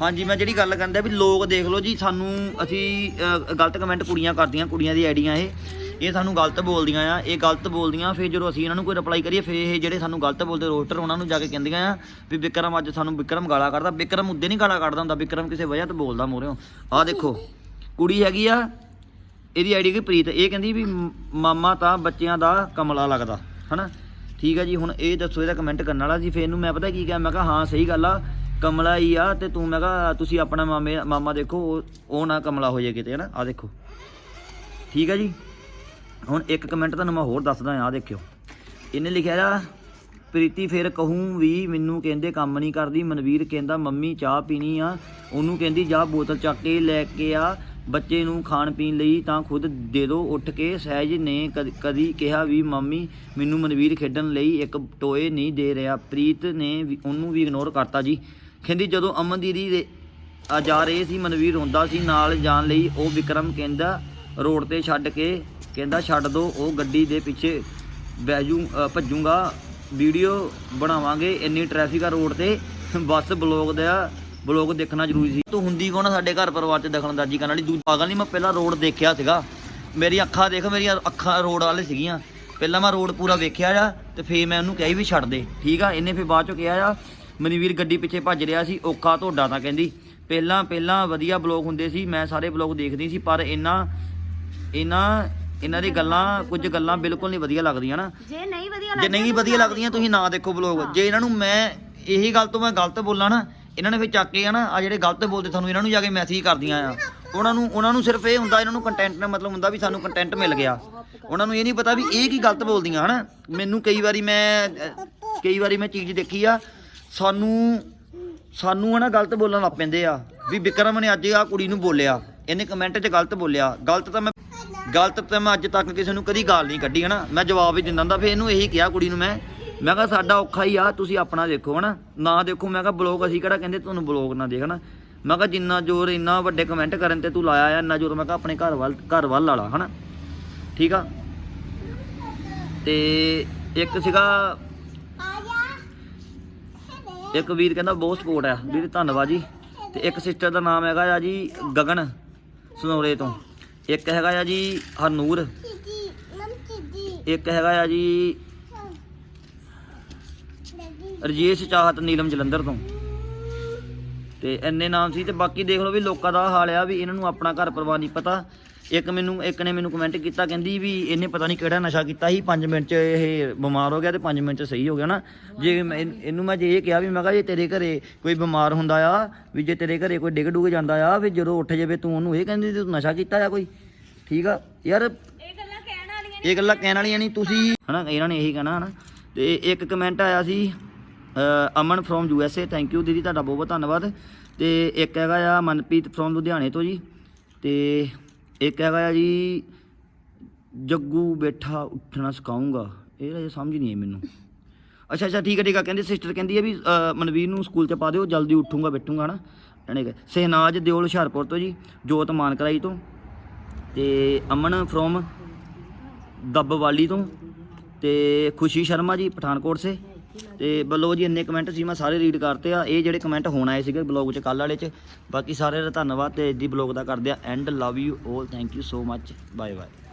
ਹਾਂਜੀ, ਮੈਂ ਜਿਹੜੀ ਗੱਲ ਕਰਦਾ ਵੀ ਲੋਕ ਦੇਖ ਲਓ ਜੀ, ਸਾਨੂੰ ਅਸੀਂ ਗਲਤ ਕਮੈਂਟ ਕੁੜੀਆਂ ਕਰਦੀਆਂ, ਕੁੜੀਆਂ ਦੀ ਆਈਡੀਆਂ ਇਹ। ਇਹ ਸਾਨੂੰ ਗਲਤ ਬੋਲਦੀਆਂ ਆ, ਇਹ ਗਲਤ ਬੋਲਦੀਆਂ, ਫਿਰ ਜਦੋਂ ਅਸੀਂ ਇਹਨਾਂ ਨੂੰ ਕੋਈ ਰਿਪਲਾਈ ਕਰੀਏ, ਫਿਰ ਇਹ ਜਿਹੜੇ ਸਾਨੂੰ ਗਲਤ ਬੋਲਦੇ ਰੋਸਟਰ ਉਹਨਾਂ ਨੂੰ ਜਾ ਕੇ ਕਹਿੰਦੀਆਂ ਆ ਵੀ ਵਿਕਰਮ ਅੱਜ ਸਾਨੂੰ ਵਿਕਰਮ ਗਾਲਾਂ ਕੱਢਦਾ, ਵਿਕਰਮ ਉੱਦੇ ਨਹੀਂ ਗਾਲਾਂ ਕੱਢਦਾ ਹੁੰਦਾ, ਵਿਕਰਮ ਕਿਸੇ ਵਜ੍ਹਾ ਤੋਂ ਬੋਲਦਾ ਮੋਰਿਓ ਆਹ ਦੇਖੋ, ਕੁੜੀ ਹੈਗੀ ਆ, ਇਹਦੀ ਆਈਡੀ ਕੀ ਪ੍ਰੀਤ, ਇਹ ਕਹਿੰਦੀ ਵੀ ਮ- ਮਾਮਾ ਤਾਂ ਬੱਚਿਆਂ ਦਾ ਕਮਲਾ ਲੱਗਦਾ, ਹਨਾ? ਠੀਕ ਹੈ ਜੀ, ਹੁਣ ਇਹ ਦੱਸੋ, ਇਹਦਾ ਕਮੈਂਟ ਕਰਨ ਵਾਲਾ ਜੀ ਫਿਰ ਇਹਨੂੰ ਮੈਂ ਪਤਾ ਕੀ ਕਿਹਾ, ਮੈਂ ਕਿਹਾ, ਹਾਂ, ਸਹੀ ਗੱਲ ਆ, ਕਮਲਾ ਹੀ ਆ, ਤੇ ਤੂੰ, ਮੈਂ ਕਿਹਾ, ਤੁਸੀਂ ਆਪਣਾ ਮਾਮੇ, ਮਾਮਾ ਦੇਖੋ, ਉਹ- ਉਹ ਨਾ ਕਮਲਾ ਹੋ ਜਾਏ ਕਿਤੇ, ਹਨਾ? ਆ ਦੇਖੋ। ਠੀਕ ਆ ਜੀ? ਹੁਣ ਇੱਕ ਕਮੈਂਟ ਤੁਹਾਨੂੰ ਮੈਂ ਹੋਰ ਦੱਸਦਾ ਆ ਦੇਖਿਓ। ਇਹਨੇ ਲਿਖਿਆ ਆ ਪ੍ਰੀਤੀ ਫਿਰ ਕਹੂੰ ਵੀ ਮੈਨੂੰ ਕਹਿੰਦੇ ਕੰਮ ਨਹੀਂ ਕਰਦੀ, ਮਨਵੀਰ ਕਹਿੰਦਾ, ਮੰਮੀ ਚਾਹ ਪੀਣੀ ਆ। ਉਹਨੂੰ ਕਹਿੰਦੀ, ਜਾ ਬੋਤਲ ਚੱਕ ਕੇ ਲੈ ਕੇ ਆ, ਬੱਚੇ ਨੂੰ ਖਾਣ ਪੀਣ ਲਈ, ਤਾਂ ਖੁਦ ਦੇ ਦੋ। ਉੱਠ ਕੇ ਸਹਿਜ ਨੇ ਕਦ- ਕਦੀ ਕਿਹਾ ਵੀ, ਮੰਮੀ, ਮੈਨੂੰ ਮਨਵੀਰ ਖੇਡਣ ਲਈ ਇੱਕ ਟੋਏ ਨਹੀਂ ਦੇ ਰਿਹਾ। ਪ੍ਰੀਤ ਨੇ ਵੀ- ਉਹਨੂੰ ਵੀ ਇਗਨੋਰ ਕਰਤਾ ਜੀ। ਕਹਿੰਦੀ, ਜਦੋਂ ਅਮਨ ਦੀਦੀ ਦੇ ਆ ਜਾ ਰਹੇ ਸੀ, ਮਨਵੀਰ ਰੋਂਦਾ ਸੀ ਨਾਲ ਜਾਣ ਲਈ, ਉਹ ਵਿਕਰਮ ਕਹਿੰਦਾ, ਰੋਡ ਤੇ ਛੱਡ ਕੇ ਕਹਿੰਦਾ ਛੱਡ ਦੋ ਉਹ ਗੱਡੀ ਦੇ ਪਿੱਛੇ ਬੈਜੂ ਅ, ਭੱਜੂਗਾ। ਵੀਡੀਓ ਬਣਾਵਾਂਗੇ ਇੰਨੀ ਟ੍ਰੈਫਿਕ ਆ ਰੋਡ ਤੇ। ਬੱਸ ਬਲੌਗ ਦਾ ਬਲੌਗ ਦੇਖਣਾ ਜ਼ਰੂਰੀ ਸੀ। ਤੂੰ ਹੁੰਦੀ ਕੋਣ ਸਾਡੇ ਘਰ ਪਰਿਵਾਰ 'ਚ ਦਖਲਅੰਦਾਜ਼ੀ ਕਰਨ ਵਾਲੀ? ਦੂਜੀ ਪਾਗਲ ਨਹੀਂ ਮੈਂ ਪਹਿਲਾਂ ਰੋਡ ਦੇਖਿਆ ਸੀਗਾ। ਮੇਰੀ ਅੱਖਾਂ ਦੇਖ ਮੇਰੀਆਂ ਅੱਖਾਂ ਰੋਡ ਵਾਲੇ ਸੀਗੀਆਂ। ਪਹਿਲਾਂ ਮੈਂ ਰੋਡ ਪੂਰਾ ਵੇਖਿਆ ਆ ਤੇ ਫੇਰ ਮੈਂ ਉਹਨੂੰ ਕਿਹਾ ਵੀ ਛੱਡ ਦੇ। ਠੀਕ ਆ ਇਹਨੇ ਫੇਰ ਬਾਅਦ ਚੋਂ ਕਿਹਾ ਆ ਮਨਵੀਰ ਗੱਡੀ ਪਿੱਛੇ ਭੱਜ ਰਿਹਾ ਸੀ ਔਖਾ ਤੁਹਾਡਾ ਤਾਂ ਕਹਿੰਦੀ। ਪਹਿਲਾਂ ਪਹਿਲਾਂ ਵਧੀਆ ਬਲੌਗ ਹੁੰਦੇ ਸੀ ਮੈਂ ਸਾਰੇ ਬਲੌਗ ਦੇਖਦੀ ਸੀ ਪਰ ਇਹਨਾਂ ਇਹਨਾਂ ਇਹਨਾਂ ਦੀ ਗੱਲਾਂ ਕੁਝ ਗੱਲਾਂ ਬਿਲਕੁਲ ਨਹੀਂ ਵਧੀਆ ਲੱਗਦੀਆਂ ਨਾ। ਜੇ ਨਹੀਂ ਵਧੀਆ ਜੇ ਨਹੀਂ ਵਧੀਆ ਲੱਗਦੀਆਂ ਤੁਸੀਂ ਨਾ ਦੇਖੋ ਬਲੌਗ। ਜੇ ਇਹਨਾਂ ਨੂੰ ਮੈਂ ਇਹੀ ਗੱਲ ਤੋਂ ਮੈਂ ਗਲਤ ਬੋਲਾਂ ਨਾ ਇਹਨਾਂ ਨੇ ਫਿਰ ਚੱਕ ਕੇ ਨਾ ਆ ਜਿਹੜੇ ਗਲਤ ਬੋਲਦੇ ਤੁਹਾਨੂੰ ਇਹਨਾਂ ਨੂੰ ਜਾ ਕੇ ਮੈਸੇਜ ਕਰਦੀਆਂ ਆ। ਉਹਨਾਂ ਨੂੰ ਉਹਨਾਂ ਨੂੰ ਸਿਰਫ ਇਹ ਹੁੰਦਾ ਇਹਨਾਂ ਨੂੰ ਕੰਟੈਂਟ ਨਾਲ ਮਤਲਬ ਹੁੰਦਾ ਵੀ ਸਾਨੂੰ ਕੰਟੈਂਟ ਮਿਲ ਗਿਆ। ਉਹਨਾਂ ਨੂੰ ਇਹ ਨਹੀਂ ਪਤਾ ਵੀ ਇਹ ਕੀ ਗਲਤ ਬੋਲਦੀਆਂ ਹਨਾ? ਮੈਨੂੰ ਕਈ ਵਾਰੀ ਮੈਂ ਕਈ ਵਾਰੀ ਮੈਂ ਚੀਜ਼ ਦੇਖੀ ਆ ਸਾਨੂੰ ਸਾਨੂੰ ਹਨਾ ਗਲਤ ਬੋਲਣ ਲੱਗ ਪੈਂਦੇ ਆ। ਵੀ ਵਿਕਰਮ ਨੇ ਅੱਜ ਆ ਕੁੜੀ ਨੂੰ ਬੋਲਿਆ। ਇਹਨੇ ਕਮੈਂਟ 'ਚ ਗਲਤ ਬੋਲਿਆ। ਗਲਤ ਤਾਂ ਮੈਂ ਗਲਤ ਤਾਂ ਮੈਂ ਅੱਜ ਤੱਕ ਕਿਸੇ ਨੂੰ ਕਦੀ ਗਾਲ ਨਹੀਂ ਕੱਢੀ, ਹਨਾ? ਮੈਂ ਜਵਾਬ ਹੀ ਦਿੰਦਾ ਹੁੰਦਾ, ਫਿਰ ਇਹਨੂੰ ਇਹੀ ਕਿਹਾ ਕੁੜੀ ਨੂੰ ਮੈਂ। ਮੈਂ ਕਿਹਾ, ਸਾਡਾ ਔਖਾ ਹੀ ਆ, ਤੁਸੀਂ ਆਪਣਾ ਦੇਖੋ, ਹਨਾ? ਨਾ ਦੇਖੋ, ਮੈਂ ਕਿਹਾ ਬਲੌਗ ਅਸੀਂ ਕਿਹੜਾ ਕਹਿੰਦੇ, ਤੁਹਾਨੂੰ ਬਲੌਗ ਨਾ ਦੇਖ ਦੇਖਣਾ ਮੈਂ ਕਿਹਾ, ਜਿੰਨਾ ਜ਼ੋਰ, ਇੰਨਾ ਵੱਡੇ ਕਮੈਂਟ ਕਰਨ ਤੇ ਤੂੰ ਲਾਇਆ ਆ, ਇੰਨਾ ਜ਼ੋਰ, ਮੈਂ ਕਿਹਾ, ਆਪਣੇ ਘਰ ਵੱਲ ਘਰ ਵੱਲ ਵਾਲਾ, ਹਨਾ? ਠੀਕ ਆ? ਤੇ ਇੱਕ ਸੀਗਾ ਇੱਕ ਵੀਰ ਕਹਿੰਦਾ, ਬਹੁਤ ਸਪੋਰਟ ਆ। ਵੀਰ, ਧੰਨਵਾਦ ਜੀ। ਤੇ ਇੱਕ ਸਿਸਟਰ ਦਾ ਨਾਮ ਹੈਗਾ ਆ ਜੀ ਗਗਨ। ਸਨੋਰੇ ਤੋਂ ਇੱਕ ਹੈਗਾ ਆ ਜੀ ਹਰਨੂਰ। ਇੱਕ ਹੈਗਾ ਆ ਜੀ ਰਜੇਸ਼ ਚਾਹਤ ਨੀਲਮ ਜਲੰਧਰ ਤੋਂ। ਤੇ ਇੰਨੇ ਨਾਮ ਸੀ ਤੇ ਬਾਕੀ ਦੇਖ ਲਓ ਵੀ ਲੋਕਾਂ ਦਾ ਹਾਲ ਆ ਵੀ ਇਹਨਾਂ ਨੂੰ ਆਪਣਾ ਘਰ ਪਰਿਵਾਰ ਨਹੀਂ ਪਤਾ। ਇੱਕ ਮੈਨੂੰ ਇੱਕ ਨੇ ਮੈਨੂੰ ਕਮੈਂਟ ਕੀਤਾ ਕਹਿੰਦੀ ਵੀ ਇਹਨੇ ਪਤਾ ਨਹੀਂ ਕਿਹੜਾ ਨਸ਼ਾ ਕੀਤਾ ਸੀ 5 ਮਿੰਟ ਚ ਇਹ ਬਿਮਾਰ ਹੋ ਗਿਆ ਤੇ 5 ਮਿੰਟ ਚ ਸਹੀ ਹੋ ਗਿਆ ਨਾ। ਜੇ ਮੈਂ ਇਹਨ- ਮੈਂ ਜੇ ਇਹ ਕਿਹਾ ਵੀ ਮੈਂ ਕਿਹਾ ਜੇ ਤੇਰੇ ਘਰੇ ਕੋਈ ਬਿਮਾਰ ਹੁੰਦਾ ਆ ਵੀ ਜੇ ਤੇਰੇ ਘਰੇ ਕੋਈ ਡਿੱਗ ਡੁੱਗ ਜਾਂਦਾ ਆ ਵੀ ਜਦੋਂ ਉੱਠ ਜਾਵੇ ਤੂੰ ਉਹਨੂੰ ਇਹ ਕਹਿੰਦੀ ਤੂੰ ਨਸ਼ਾ ਕੀਤਾ ਆ ਕੋਈ? ਠੀਕ ਆ? ਯਾਰ ਇਹ ਗੱਲਾਂ ਕਹਿਣ ਵਾਲੀਆਂ ਇਹ ਗੱਲਾਂ ਕਹਿਣ ਵਾਲੀਆਂ ਨਹੀਂ ਤੁਸੀਂ ਹਨਾ ਇਹਨਾਂ ਨੇ ਇਹੀ ਕਹਿਣਾ ਹਨਾ। ਤੇ ਇੱਕ ਕਮੈਂਟ ਆਇਆ ਸੀ Aman from U S A thank you ਦੀਦੀ ਤੁਹਾਡਾ ਬਹੁਤ ਬਹੁਤ ਧੰਨਵਾਦ। ਤੇ ਇੱਕ ਹੈਗਾ ਆ ਮਨਪ੍ਰੀਤ ਫਰੋਮ ਲੁਧਿਆਣੇ ਤੋਂ ਜੀ। ਤੇ ਇੱਕ ਹੈਗਾ ਆ ਜੀ? ਜੱਗੂ ਬੈਠਾ, ਉੱਠਣਾ ਸਿਖਾਉਂਗਾ ਇਹ ਰਾਜੇ ਸਮਝ ਨਹੀਂ ਆਈ ਮੈਨੂੰ। ਅੱਛਾ ਅੱਛਾ, ਠੀਕ ਹੈ ਠੀਕ ਹੈ ਕਹਿੰਦੇ ਸਿਸਟਰ ਕਹਿੰਦੀ ਹੈ ਵੀ ਮਨਵੀਰ ਨੂੰ ਸਕੂਲ ਚ ਪਾ ਦਿਓ, ਜਲਦੀ ਉੱਠੂਗਾ, ਬੈਠੂਗਾ ਨਾ ਇਹਨੇ ਕਿਹਾ, ਸਹਿਨਾਜ ਦਿਓਲ ਹੁਸ਼ਿਆਰਪੁਰ ਤੋਂ ਜੀ, ਜੋਤ ਮਾਨਕਰਾਈ ਤੋਂ ਤੇ ਅਮਨ ਫਰੋਮ ਦੱਬਵਾਲੀ ਤੋਂ ਤੇ ਖੁਸ਼ੀ ਸ਼ਰਮਾ ਜੀ, ਪਠਾਨਕੋਟ ਸੇ। ਤੇ ਬਲੋ ਜੀ, ਇੰਨੇ ਕਮੈਂਟ ਸੀ, ਮੈਂ ਸਾਰੇ ਰੀਡ ਕਰਤੇ ਆ। ਇਹ ਜਿਹੜੇ ਕਮੈਂਟ ਹੋਣ ਆਏ ਸੀਗੇ ਬਲੌਗ ਚ ਕੱਲ ਵਾਲੇ ਚ, ਬਾਕੀ ਸਾਰਿਆਂ ਦਾ ਧੰਨਵਾਦ ਤੇ ਦੀ ਬਲੌਗ ਦਾ ਕਰਦੇ ਆ and love you 올 thank you so much bye bye